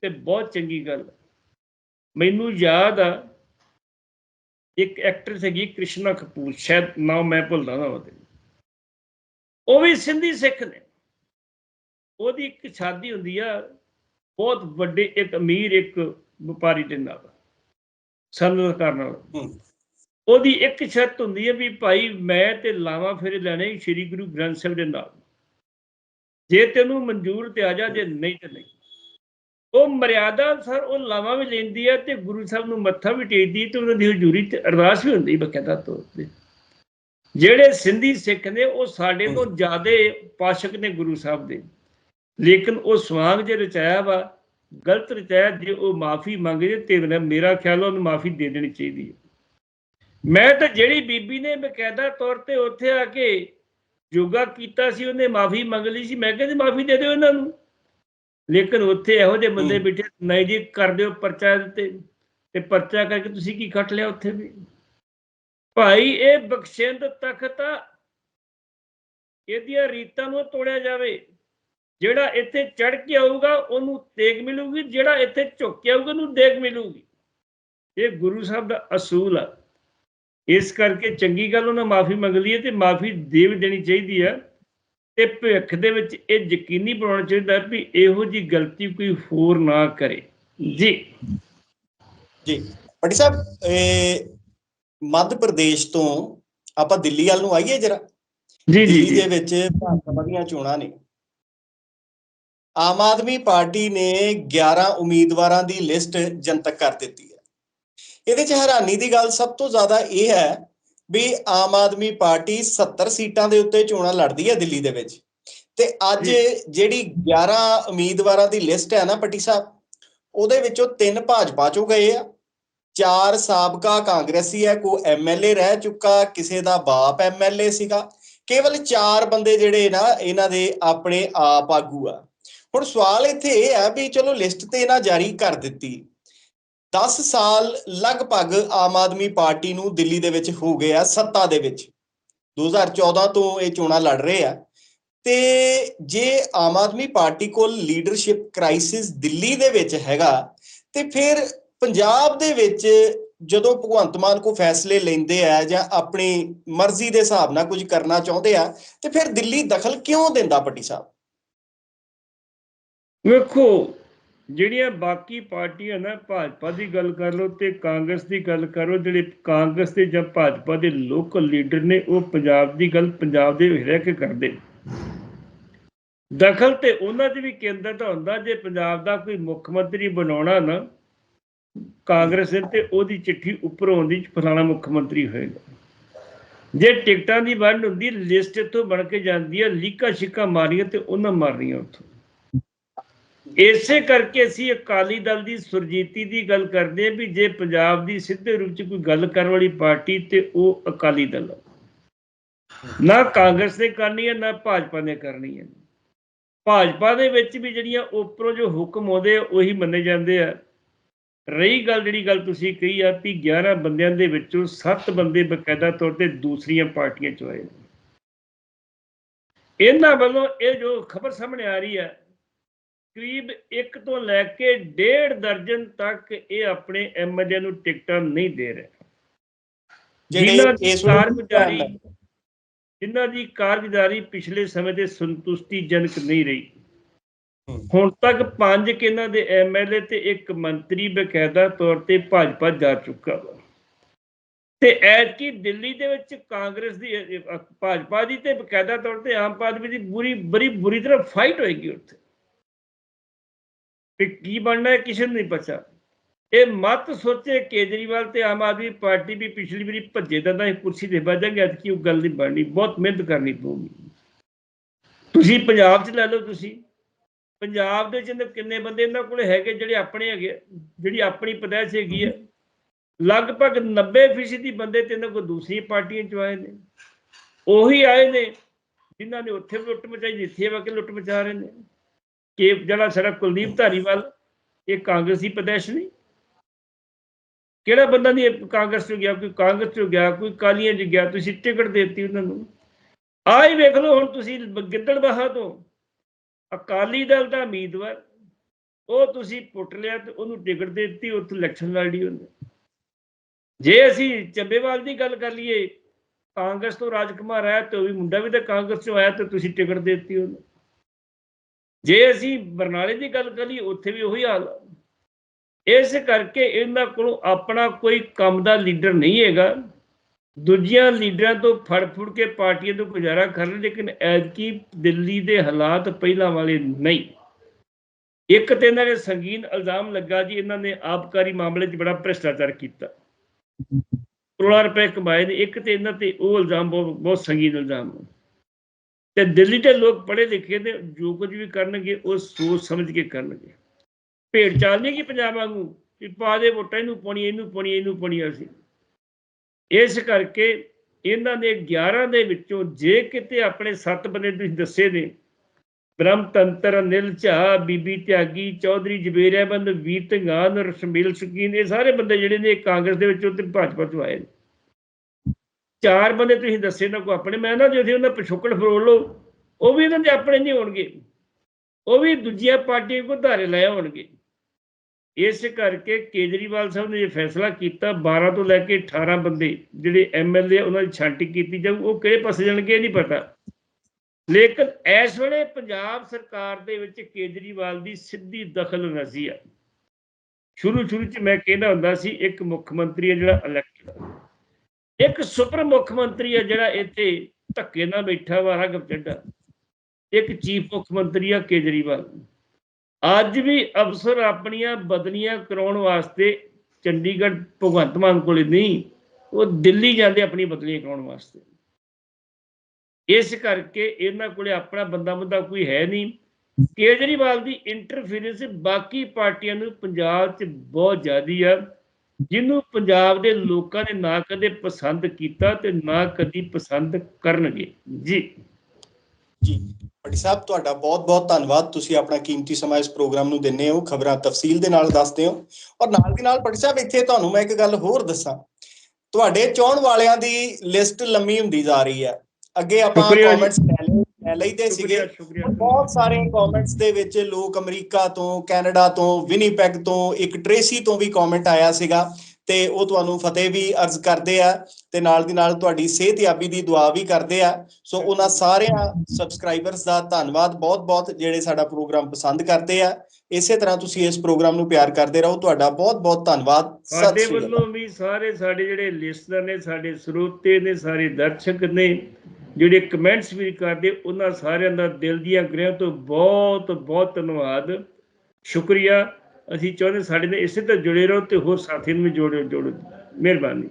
ਤੇ ਬਹੁਤ ਚੰਗੀ ਗੱਲ ਮੈਨੂੰ ਯਾਦ ਆ, ਇੱਕ ਐਕਟਰ ਹੈਗੀ ਕ੍ਰਿਸ਼ਨਾ ਕਪੂਰ, ਸ਼ਾਇਦ ਨਾਮ ਮੈਂ ਭੁੱਲਦਾ ਨਾ ਉਹਦੇ। ਉਹ ਵੀ ਸਿੰਧੀ ਸਿੱਖ ਨੇ। ਉਹਦੀ ਇੱਕ ਸ਼ਾਦੀ ਹੁੰਦੀ ਆ ਬਹੁਤ ਵੱਡੇ ਇੱਕ ਅਮੀਰ ਇੱਕ ਵਪਾਰੀ ਦੇ ਨਾਲ ਸੰਨਤਕਾਰ ਨਾਲ। ਉਹਦੀ ਇੱਕ ਸ਼ਰਤ ਹੁੰਦੀ ਹੈ ਵੀ ਭਾਈ ਮੈਂ ਤੇ ਲਾਵਾਂ ਫੇਰੇ ਲੈਣੇ ਸ੍ਰੀ ਗੁਰੂ ਗ੍ਰੰਥ ਸਾਹਿਬ ਦੇ ਨਾਲ। ਜੇ ਤੈਨੂੰ ਮਨਜ਼ੂਰ ਤੇ ਆ ਜਾ ਜੇ ਨਹੀਂ ਤੇ ਨਹੀਂ। ਉਹ ਮਰਿਆਦਾ ਸਰ ਉਹ ਲਾਵਾਂ ਵੀ ਲੈਂਦੀ ਹੈ ਤੇ ਗੁਰੂ ਸਾਹਿਬ ਨੂੰ ਮੱਥਾ ਵੀ ਟੇਕਦੀ ਤੇ ਉਹਨਾਂ ਦੀ ਹਜ਼ੂਰੀ ਤੇ ਅਰਦਾਸ ਵੀ ਹੁੰਦੀ ਬਕਾਇਦਾ ਤੌਰ ਤੇ। ਜਿਹੜੇ ਸਿੰਧੀ ਸਿੱਖ ਨੇ ਉਹ ਸਾਡੇ ਤੋਂ ਜ਼ਿਆਦਾ ਪਾਸ਼ਕ ਨੇ ਗੁਰੂ ਸਾਹਿਬ ਦੇ। ਲੇਕਿਨ ਉਹ ਸਵਾਂਗ ਜੇ ਰਚਾਇਆ ਵਾ ਗਲਤ ਰਚਾਇਆ ਜੇ ਉਹ ਮਾਫੀ ਮੰਗੇ ਤੇ ਮੇਰਾ- ਖਿਆਲ ਉਹਨੂੰ ਮਾਫੀ ਦੇ ਦੇਣੀ ਚਾਹੀਦੀ ਹੈ ਮੈਂ ਤਾਂ ਜਿਹੜੀ ਬੀਬੀ ਨੇ ਬਕਾਇਦਾ ਤੌਰ ਤੇ ਉੱਥੇ ਆ ਕੇ ਯੋਗਾ ਕੀਤਾ ਸੀ ਉਹਨੇ ਮਾਫੀ ਮੰਗ ਲਈ ਸੀ ਮੈਂ ਕਹਿੰਦੀ ਮਾਫੀ ਦੇ ਦਿਓ ਇਹਨਾਂ ਨੂੰ। ਲੇਕਿਨ ਉੱਥੇ ਇਹੋ ਜਿਹੇ ਬੰਦੇ। ਬੈਠੇ ਨਹੀਂ ਜੀ ਕਰ ਦਿਓ ਪਰਚਾ ਤੇ ਤੇ ਪਰਚਾ ਕਰਕੇ ਤੁਸੀਂ ਕੀ ਕੱਟ ਲਿਆ ਉੱਥੇ ਵੀ? ਭਾਈ ਇਹ ਬਖਸ਼ਿੰਦ ਤਖਤ ਆ। ਇਹਦੀਆਂ ਰੀਤਾਂ ਨੂੰ ਤੋੜਿਆ ਜਾਵੇ। ਜਿਹੜਾ ਇੱਥੇ ਚੜ ਕੇ ਆਊਗਾ ਉਹਨੂੰ ਤੇਗ ਮਿਲੂਗੀ ਜਿਹੜਾ ਇੱਥੇ ਝੁੱਕ ਕੇ ਆਊਗਾ ਉਹਨੂੰ ਦੇਗ ਮਿਲੂਗੀ। ਇਹ ਗੁਰੂ ਸਾਹਿਬ ਦਾ ਅਸੂਲ ਆ। ਇਸ ਕਰਕੇ ਚੰਗੀ ਗੱਲ ਉਹਨਾਂ ਮਾਫੀ ਮੰਗ ਲਈ ਤੇ ਮਾਫੀ ਦੇ ਦੇਣੀ ਚਾਹੀਦੀ ਹੈ ਤੇ ਭਵਿੱਖ ਦੇ ਵਿੱਚ ਇਹ ਯਕੀਨੀ ਬਣਾਉਣਾ ਚਾਹੀਦਾ ਵੀ ਇਹੋ ਜੀ ਗਲਤੀ ਕੋਈ ਹੋਰ ਨਾ ਕਰੇ। ਜੀ। ਜੀ। ਪਟੀ ਸਾਹਿਬ ਇਹ ਮੱਧ ਪ੍ਰਦੇਸ਼ ਤੋਂ ਆਪਾਂ ਦਿੱਲੀ ਵੱਲ ਨੂੰ ਆਈਏ ਜਰਾ? ਜੀ ਜੀ ਦੇ ਵਿੱਚ ਵਿਧਾਨ ਸਭਾ ਦੀਆਂ ਚੋਣਾਂ ਨੇ। ਆਮ ਆਦਮੀ ਪਾਰਟੀ ਨੇ 11 ਉਮੀਦਵਾਰਾਂ ਦੀ ਲਿਸਟ ਜਨਤਕ ਕਰ ਦਿੱਤੀ ਹੈ। ਇਹਦੇ 'ਚ ਹੈਰਾਨੀ ਦੀ ਗੱਲ ਸਭ ਤੋਂ ਜ਼ਿਆਦਾ ਇਹ ਹੈ ਵੀ ਆਮ ਆਦਮੀ ਪਾਰਟੀ 70 ਸੀਟਾਂ ਦੇ ਉੱਤੇ ਚੋਣਾਂ ਲੜਦੀ ਹੈ ਦਿੱਲੀ ਦੇ ਵਿੱਚ। ਤੇ ਅੱਜ। ਜਿਹੜੀ 11 ਉਮੀਦਵਾਰਾਂ ਦੀ ਲਿਸਟ ਹੈ ਨਾ ਪੱਟੀ ਸਾਹਿਬ ਉਹਦੇ ਵਿੱਚੋਂ ਤਿੰਨ ਭਾਜਪਾ ਚੋਂ ਗਏ ਆ ਚਾਰ ਸਾਬਕਾ ਕਾਂਗਰਸੀ ਹੈ ਕੋ ਐਮਐਲਏ ਰਹਿ ਚੁੱਕਾ ਕਿਸੇ ਦਾ ਬਾਪ ਐਮਐਲਏ ਸੀਗਾ ਕੇਵਲ ਚਾਰ ਬੰਦੇ ਜਿਹੜੇ ਨਾ ਇਹਨਾਂ ਦੇ ਆਪਣੇ ਆਪ ਆਗੂ ਆ। ਹੁਣ ਸਵਾਲ ਇੱਥੇ ਇਹ ਹੈ ਵੀ ਚਲੋ ਲਿਸਟ ਤੇ ਇਹਨਾਂ ਜਾਰੀ ਕਰ ਦਿੱਤੀ। 10 ਸਾਲ ਲਗਭਗ ਆਮ ਆਦਮੀ ਪਾਰਟੀ ਨੂੰ ਦਿੱਲੀ ਦੇ ਵਿੱਚ ਹੋ ਗਏ ਆ ਸੱਤਾ ਦੇ ਵਿੱਚ। 2014 ਤੋਂ ਇਹ ਚੋਣਾਂ ਲੜ ਰਹੇ ਆ। ਤੇ ਜੇ ਆਮ ਆਦਮੀ ਪਾਰਟੀ ਕੋਲ ਲੀਡਰਸ਼ਿਪ ਕ੍ਰਾਈਸਿਸ ਦਿੱਲੀ ਦੇ ਵਿੱਚ ਹੈਗਾ, ਤੇ ਫਿਰ ਪੰਜਾਬ ਦੇ ਵਿੱਚ ਜਦੋਂ ਭਗਵੰਤ ਮਾਨ ਕੋ ਫੈਸਲੇ ਲੈਂਦੇ ਆ ਜਾਂ ਆਪਣੀ ਮਰਜ਼ੀ ਦੇ ਹਿਸਾਬ ਨਾਲ ਕੁਝ ਕਰਨਾ ਚਾਹੁੰਦੇ ਆ, ਤੇ ਫਿਰ ਦਿੱਲੀ ਦਖਲ ਕਿਉਂ ਦਿੰਦਾ ਪੱਟੀ ਸਾਹਿਬ? ਵੇਖੋ, ਜਿਹੜੀਆਂ ਬਾਕੀ ਪਾਰਟੀਆਂ ਨਾ, ਭਾਜਪਾ ਦੀ ਗੱਲ ਕਰ ਲਓ ਤੇ ਕਾਂਗਰਸ ਦੀ ਗੱਲ ਕਰੋ ਜਿਹੜੇ ਕਾਂਗਰਸ ਦੇ ਜਾਂ ਭਾਜਪਾ ਦੇ ਲੋਕਲ ਲੀਡਰ ਨੇ, ਉਹ ਪੰਜਾਬ ਦੀ ਗੱਲ ਪੰਜਾਬ ਦੇ ਰਹਿ ਕੇ ਕਰਦੇ ਦਖਲ ਤੇ ਉਹਨਾਂ 'ਚ ਵੀ ਕੇਂਦਰ ਦਾ ਹੁੰਦਾ, ਜੇ ਪੰਜਾਬ ਦਾ ਕੋਈ ਮੁੱਖ ਮੰਤਰੀ ਬਣਾਉਣਾ ਨਾ, ਕਾਂਗਰਸ ਦੇ ਤੇ ਉਹਦੀ ਚਿੱਠੀ ਉੱਪਰ ਆਉਂਦੀ ਫਲਾਣਾ ਮੁੱਖ ਮੰਤਰੀ ਹੋਏਗਾ। ਜੇ ਟਿਕਟਾਂ ਦੀ ਵੰਡ ਹੁੰਦੀ ਲਿਸਟ ਇੱਥੋਂ ਬਣ ਕੇ ਜਾਂਦੀ ਹੈ ਲੀਕਾ ਛਿੱਕਾ ਮਾਰੀਆਂ ਤੇ ਉਹਨਾਂ ਮਾਰਨੀਆਂ ਉੱਥੋਂ। ਇਸੇ ਕਰਕੇ ਅਸੀਂ ਅਕਾਲੀ ਦਲ ਦੀ ਸੁਰਜੀਤੀ ਦੀ ਗੱਲ ਕਰਦੇ ਹਾਂ ਵੀ ਜੇ ਪੰਜਾਬ ਦੀ ਸਿੱਧੇ ਰੂਪ 'ਚ ਕੋਈ ਗੱਲ ਕਰਨ ਵਾਲੀ ਪਾਰਟੀ ਤੇ ਉਹ ਅਕਾਲੀ ਦਲ ਨਾ ਕਾਂਗਰਸ ਨੇ ਕਰਨੀ ਹੈ, ਨਾ ਭਾਜਪਾ ਨੇ ਕਰਨੀ ਹੈ। ਭਾਜਪਾ ਦੇ ਵਿੱਚ ਵੀ ਜਿਹੜੀਆਂ ਉੱਪਰੋਂ ਜੋ ਹੁਕਮ ਆਉਂਦੇ ਆ, ਉਹੀ ਮੰਨੇ ਜਾਂਦੇ ਆ। ਰਹੀ ਗੱਲ ਜਿਹੜੀ ਗੱਲ ਤੁਸੀਂ ਕਹੀ ਆ ਵੀ 11 ਬੰਦਿਆਂ ਦੇ ਵਿੱਚੋਂ 7 ਬੰਦੇ ਬਕਾਇਦਾ ਤੌਰ ਤੇ ਦੂਸਰੀਆਂ ਪਾਰਟੀਆਂ ਚੋਂ ਆਏ ਇਹਨਾਂ ਵੱਲੋਂ ਇਹ ਜੋ ਖਬਰ ਸਾਹਮਣੇ ਆ ਰਹੀ ਹੈ ਕਰੀਬ 1 ਤੋਂ ਲੈ ਕੇ 1.5 ਦਰਜਨ ਤੱਕ ਇਹ ਆਪਣੇ ਐਮਐਲਏ ਨੂੰ ਟਿਕਟਾਂ ਨਹੀਂ ਦੇ ਰਹੇ। ਜਿਨ੍ਹਾਂ ਦੀ ਇਸ ਕਾਰਗੁਜ਼ਾਰੀ ਜਿਨ੍ਹਾਂ ਦੀ ਕਾਰਗੁਜ਼ਾਰੀ ਪਿਛਲੇ ਸਮੇਂ ਦੇ ਸੰਤੁਸ਼ਟੀਜਨਕ ਨਹੀਂ ਰਹੀ। ਹੁਣ ਤੱਕ ਪੰਜ ਕਿਨਾਂ ਦੇ ਐਮਐਲਏ ਤੇ ਇੱਕ ਮੰਤਰੀ ਬਕਾਇਦਾ ਤੌਰ ਤੇ ਭਾਜਪਾ ਜਾ ਚੁੱਕਾ ਵਾ। ਤੇ ਐਤਕੀ ਦਿੱਲੀ ਦੇ ਵਿੱਚ ਕਾਂਗਰਸ ਦੀ ਭਾਜਪਾ ਦੀ ਤੇ ਬਕਾਇਦਾ ਤੌਰ ਤੇ ਆਮ ਆਦਮੀ ਦੀ ਬੁਰੀ ਬੜੀ ਬੁਰੀ ਤਰ੍ਹਾਂ ਫਾਈਟ ਹੋਏਗੀ ਉੱਥੇ। ਤੇ ਕੀ ਬਣਨਾ ਹੈ ਕਿਸੇ ਨੂੰ ਨਹੀਂ ਪਤਾ। ਇਹ ਮਤ ਸੋਚੇ ਕੇਜਰੀਵਾਲ ਤੇ ਆਮ ਆਦਮੀ ਪਾਰਟੀ ਵੀ ਪਿਛਲੀ ਵਾਰੀ ਭੱਜੇ ਦੰਦਾਂ ਇਹ ਕੁਰਸੀ ਦੇ ਬੈਠਾਂਗੇ ਅੱਜ ਕੀ ਉਹ ਗੱਲ ਨਹੀਂ ਬਣਨੀ ਬਹੁਤ ਮਿਹਨਤ ਕਰਨੀ ਪਊਗੀ। ਤੁਸੀਂ ਪੰਜਾਬ 'ਚ ਲੈ ਲਓ ਤੁਸੀਂ। ਪੰਜਾਬ ਦੇ ਜਿੰਨੇ ਕਿੰਨੇ ਬੰਦੇ ਇਹਨਾਂ ਕੋਲ ਹੈਗੇ ਜਿਹੜੇ ਆਪਣੇ ਹੈਗੇ ਆ, ਜਿਹੜੀ ਆਪਣੀ ਪਦਾਇਸ਼ ਹੈਗੀ ਹੈ ਲਗਭਗ 90% ਬੰਦੇ ਤੇ ਇਹਨਾਂ ਕੋਲ ਦੂਸਰੀ ਪਾਰਟੀਆਂ ਚ ਆਏ ਨੇ। ਉਹੀ ਆਏ ਨੇ ਜਿਨ੍ਹਾਂ ਨੇ ਉੱਥੇ ਵੀ ਲੁੱਟ ਮਚਾਈ ਜਿੱਥੇ ਵਾ ਕੇ ਲੁੱਟ ਮਚਾ ਰਹੇ ਨੇ। ਕਿ ਜਿਹੜਾ ਸਾਡਾ ਕੁਲਦੀਪ ਧਾਰੀਵਾਲ, ਇਹ ਕਾਂਗਰਸੀ ਪ੍ਰਦੇਸ਼ ਨਹੀਂ? ਕਿਹੜਾ ਬੰਦਾ ਨਹੀਂ ਕਾਂਗਰਸ ਚ ਗਿਆ? ਕੋਈ ਕਾਂਗਰਸ ਚ ਗਿਆ, ਕੋਈ ਕਾਲੀਆਂ ਚ ਗਿਆ, ਤੁਸੀਂ ਟਿਕਟ ਦਿੱਤੀ ਉਹਨਾਂ ਨੂੰ। ਆਹ ਹੀ ਵੇਖ ਲਓ, ਹੁਣ ਤੁਸੀਂ ਗਿੱਦੜਬਾਹਾ ਤੋਂ ਅਕਾਲੀ ਦਲ ਦਾ ਉਮੀਦਵਾਰ, ਉਹ ਤੁਸੀਂ ਪੁੱਟ ਲਿਆ ਤੇ ਉਹਨੂੰ ਟਿਕਟ ਦੇ ਦਿੱਤੀ, ਉੱਥੇ ਇਲੈਕਸ਼ਨ ਲੜੀ ਉਹਨੇ। ਜੇ ਅਸੀਂ ਚੱਬੇਵਾਲ ਦੀ ਗੱਲ ਕਰ ਲਈਏ, ਕਾਂਗਰਸ ਤੋਂ ਰਾਜਕੁਮਾਰ ਆਇਆ ਤੇ ਉਹ ਵੀ ਮੁੰਡਾ ਵੀ ਤਾਂ ਕਾਂਗਰਸ ਚੋਂ ਆਇਆ ਤੇ ਤੁਸੀਂ ਟਿਕਟ ਦੇ ਦਿੱਤੀ ਉਹਨੂੰ। ਜੇ ਅਸੀਂ ਬਰਨਾਲੇ ਦੀ ਗੱਲ ਕਰੀਏ, ਉੱਥੇ ਵੀ ਉਹੀ ਹਾਲ ਇਸ ਕਰਕੇ ਇਹਨਾਂ ਕੋਲੋਂ ਆਪਣਾ ਕੋਈ ਕੰਮ ਦਾ ਲੀਡਰ ਨਹੀਂ ਹੈਗਾ। ਦੂਜੀਆਂ ਲੀਡਰਾਂ ਤੋਂ ਫੜ ਫੁੜ ਕੇ ਪਾਰਟੀਆਂ ਤੋਂ ਗੁਜ਼ਾਰਾ ਕਰਨ ਲੇਕਿਨ ਐਤਕੀ ਦਿੱਲੀ ਦੇ ਹਾਲਾਤ ਪਹਿਲਾਂ ਵਾਲੇ ਨਹੀਂ। ਇੱਕ ਤੇ ਇਹਨਾਂ ਨੇ ਸੰਗੀਨ ਇਲਜ਼ਾਮ ਲੱਗਾ ਜੀ, ਇਹਨਾਂ ਨੇ ਆਬਕਾਰੀ ਮਾਮਲੇ 'ਚ ਬੜਾ ਭ੍ਰਿਸ਼ਟਾਚਾਰ ਕੀਤਾ। ਕਰੋੜਾਂ ਰੁਪਏ ਕਮਾਏ ਨੇ। ਇੱਕ ਤੇ ਇਹਨਾਂ ਤੇ ਉਹ ਇਲਜ਼ਾਮ ਬਹੁਤ ਬਹੁਤ ਸੰਗੀਨ ਇਲਜ਼ਾਮ ਨੇ। ਤੇ ਦਿੱਲੀ ਦੇ ਲੋਕ ਪੜ੍ਹੇ ਲਿਖੇ ਨੇ, ਜੋ ਕੁਝ ਵੀ ਕਰਨਗੇ, ਉਹ ਸੋਚ ਸਮਝ ਕੇ ਕਰਨਗੇ। ਭੇਡ ਚਾਲ ਨਹੀਂ ਕਿ ਪੰਜਾਬ ਵਾਂਗੂ ਕਿ ਪਾ ਦੇ ਵੋਟਾਂ, ਇਹਨੂੰ ਪਾਉਣੀ ਇਹਨੂੰ ਪਾਉਣੀ ਇਹਨੂੰ ਪਾਉਣੀ ਅਸੀਂ। ਇਸ ਕਰਕੇ ਇਹਨਾਂ ਨੇ 11 ਦੇ ਵਿੱਚੋਂ ਜੇ ਕਿਤੇ ਆਪਣੇ 7 ਬੰਦੇ ਤੁਸੀਂ ਦੱਸੇ ਨੇ, ਬ੍ਰਹਮਤੰਤਰ, ਅਨਿਲ ਝਾ, ਬੀਬੀ ਤਿਆਗੀ, ਚੌਧਰੀ ਜਬੇਰ ਅਹਿਮਦ ਵੀਰ ਧੰਗਾਨ, ਰਸ਼ਮੀਲ ਸ਼ਕੀਨ, ਇਹ ਸਾਰੇ ਬੰਦੇ ਜਿਹੜੇ ਨੇ ਕਾਂਗਰਸ ਦੇ ਵਿੱਚੋਂ ਤੇ ਭਾਜਪਾ ਤੋਂ ਆਏ ਨੇ। ਚਾਰ ਬੰਦੇ ਤੁਸੀਂ ਦੱਸੇ ਨਾ ਕੋ ਆਪਣੇ, ਮੈਂ ਨਾ ਜੇ ਉਹਨਾਂ ਪਿਛੋਕੜ ਫਰੋਲ ਲਓ, ਉਹ ਵੀ ਇਹਨਾਂ ਦੇ ਆਪਣੇ ਨਹੀਂ ਹੋਣਗੇ। ਉਹ ਵੀ ਦੂਜੀਆਂ ਪਾਰਟੀਆਂ ਕੋ ਧਾਰੇ ਲਏ ਹੋਣਗੇ। ਇਸ ਕਰਕੇ ਕੇਜਰੀਵਾਲ ਸਾਹਿਬ ਨੇ ਇਹ ਫੈਸਲਾ ਕੀਤਾ 12 ਤੋਂ ਲੈ ਕੇ 18 ਬੰਦੇ, ਜਿਹੜੇ ਐਮਐਲਏ ਉਹਨਾਂ ਦੀ ਛਾਂਟੀ ਕੀਤੀ ਜਾਊ, ਉਹ ਕਿਹੜੇ ਪਾਸੇ ਜਾਣਗੇ ਇਹ ਨਹੀਂ ਪਤਾ। ਲੇਕਿਨ ਇਸ ਵੇਲੇ ਪੰਜਾਬ ਸਰਕਾਰ ਦੇ ਵਿੱਚ ਕੇਜਰੀਵਾਲ ਦੀ ਸਿੱਧੀ ਦਖਲ ਨਜ਼ੀ ਆ। ਸ਼ੁਰੂ ਸ਼ੁਰੂ ਚ ਮੈਂ ਕਹਿੰਦਾ ਹੁੰਦਾ ਸੀ, ਇੱਕ ਮੁੱਖ ਮੰਤਰੀ ਹੈ ਜਿਹੜਾ ਇਲੈਕਟਡ ਇੱਕ ਸੁਪਰ ਮੁੱਖ ਮੰਤਰੀ ਹੈ ਜਿਹੜਾ ਇੱਥੇ ਧੱਕੇ ਨਾਲ ਬੈਠਾ ਵਾ ਰਗਬ ਚੱਡਾ ਇੱਕ ਚੀਫ ਮੁੱਖ ਮੰਤਰੀ ਆ ਕੇਜਰੀਵਾਲ। ਅੱਜ ਵੀ ਅਫਸਰ ਆਪਣੀਆਂ ਬਦਲੀਆਂ ਕਰਾਉਣ ਵਾਸਤੇ ਚੰਡੀਗੜ੍ਹ ਭਗਵੰਤ ਮਾਨ ਕੋਲੇ ਨਹੀਂ, ਉਹ ਦਿੱਲੀ ਜਾਂਦੇ ਆਪਣੀ ਬਦਲੀਆਂ ਕਰਾਉਣ ਵਾਸਤੇ। ਇਸ ਕਰਕੇ ਇਹਨਾਂ ਕੋਲੇ ਆਪਣਾ ਬੰਦਾ ਬੰਦਾ ਕੋਈ ਹੈ ਨਹੀਂ। ਕੇਜਰੀਵਾਲ ਦੀ ਇੰਟਰਫੀਰੈਂਸ ਬਾਕੀ ਪਾਰਟੀਆਂ ਨੂੰ ਪੰਜਾਬ 'ਚ ਬਹੁਤ ਜ਼ਿਆਦੀ ਆ। ਜਿਹਨੂੰ ਪੰਜਾਬ ਦੇ ਲੋਕਾਂ ਨੇ ਨਾ ਕਦੇ ਪਸੰਦ ਕੀਤਾ ਤੇ ਨਾ ਕਦੀ ਪਸੰਦ ਕਰਨਗੇ। ਜੀ। ਜੀ ਪੱਟੀ ਸਾਹਿਬ ਤੁਹਾਡਾ ਬਹੁਤ-ਬਹੁਤ ਧੰਨਵਾਦ। ਤੁਸੀਂ ਆਪਣਾ ਕੀਮਤੀ ਸਮਾਂ ਇਸ ਪ੍ਰੋਗਰਾਮ ਨੂੰ ਦਿੰਦੇ ਹੋ ਖਬਰਾਂ ਤਫਸੀਲ ਦੇ ਨਾਲ ਦੱਸਦੇ ਹੋ। ਔਰ ਨਾਲ ਦੀ ਨਾਲ ਪੱਟੀ ਸਾਹਿਬ ਇੱਥੇ ਤੁਹਾਨੂੰ ਮੈਂ ਇੱਕ ਗੱਲ ਹੋਰ ਦੱਸਾਂ। ਤੁਹਾਡੇ ਚਾਹਣ ਵਾਲਿਆਂ ਦੀ ਲਿਸਟ ਲੰਮੀ ਹੁੰਦੀ ਜਾ ਰਹੀ ਹੈ। ਅੱਗੇ ਆਪਾਂ। ਕਮੈਂਟਸ ਲੈ ਲਏ ਲਈਦੇ ਸੀਗੇ। ਬਹੁਤ ਸਾਰੇ ਕਮੈਂਟਸ ਦੇ ਵਿੱਚ ਲੋਕ ਅਮਰੀਕਾ ਤੋਂ ਕੈਨੇਡਾ ਤੋਂ ਵਿਨੀਪੈਗ ਤੋਂ ਇੱਕ ਟ੍ਰੇਸੀ ਤੋਂ ਵੀ ਕਮੈਂਟ ਆਇਆ ਸੀਗਾ। ਤੇ ਉਹ ਤੁਹਾਨੂੰ ਫਤਿਹ ਵੀ ਅਰਜ਼ ਕਰਦੇ ਆ ਤੇ ਨਾਲ ਦੀ ਨਾਲ ਤੁਹਾਡੀ ਸਿਹਤਯਾਬੀ ਦੀ ਦੁਆ ਵੀ ਕਰਦੇ ਆ। ਸੋ ਉਹਨਾਂ ਸਾਰਿਆਂ ਸਬਸਕ੍ਰਾਈਬਰਸ ਦਾ ਧੰਨਵਾਦ ਬਹੁਤ-ਬਹੁਤ ਜਿਹੜੇ ਸਾਡਾ ਪ੍ਰੋਗਰਾਮ ਪਸੰਦ ਕਰਦੇ ਆ। ਇਸੇ ਤਰ੍ਹਾਂ ਤੁਸੀਂ ਇਸ ਪ੍ਰੋਗਰਾਮ ਨੂੰ ਪਿਆਰ ਕਰਦੇ ਰਹੋ। ਤੁਹਾਡਾ ਬਹੁਤ-ਬਹੁਤ ਧੰਨਵਾਦ। ਸਾਡੇ ਵੱਲੋਂ ਵੀ ਸਾਰੇ ਸਾਡੇ ਜਿਹੜੇ ਲਿਸਨਰ ਨੇ ਸਾਡੇ ਸਰੋਤੇ ਨੇ ਸਾਰੇ ਦਰਸ਼ਕ ਨੇ ਜਿਹੜੇ ਕਮੈਂਟਸ ਵੀ ਕਰਦੇ, ਉਹਨਾਂ ਸਾਰਿਆਂ ਦਾ ਦਿਲ ਦੀਆਂ ਗ੍ਰਹਿ ਤੋਂ ਬਹੁਤ ਬਹੁਤ ਧੰਨਵਾਦ। ਸ਼ੁਕਰੀਆ। ਅਸੀਂ ਚਾਹੁੰਦੇ ਸਾਡੇ ਨਾਲ ਇਸੇ ਤਰ੍ਹਾਂ ਜੁੜੇ ਰਹੋ ਤੇ ਹੋਰ ਸਾਥੀਆਂ ਨੂੰ ਵੀ ਜੋੜੋ ਜੋੜੋ ਮਿਹਰਬਾਨੀ।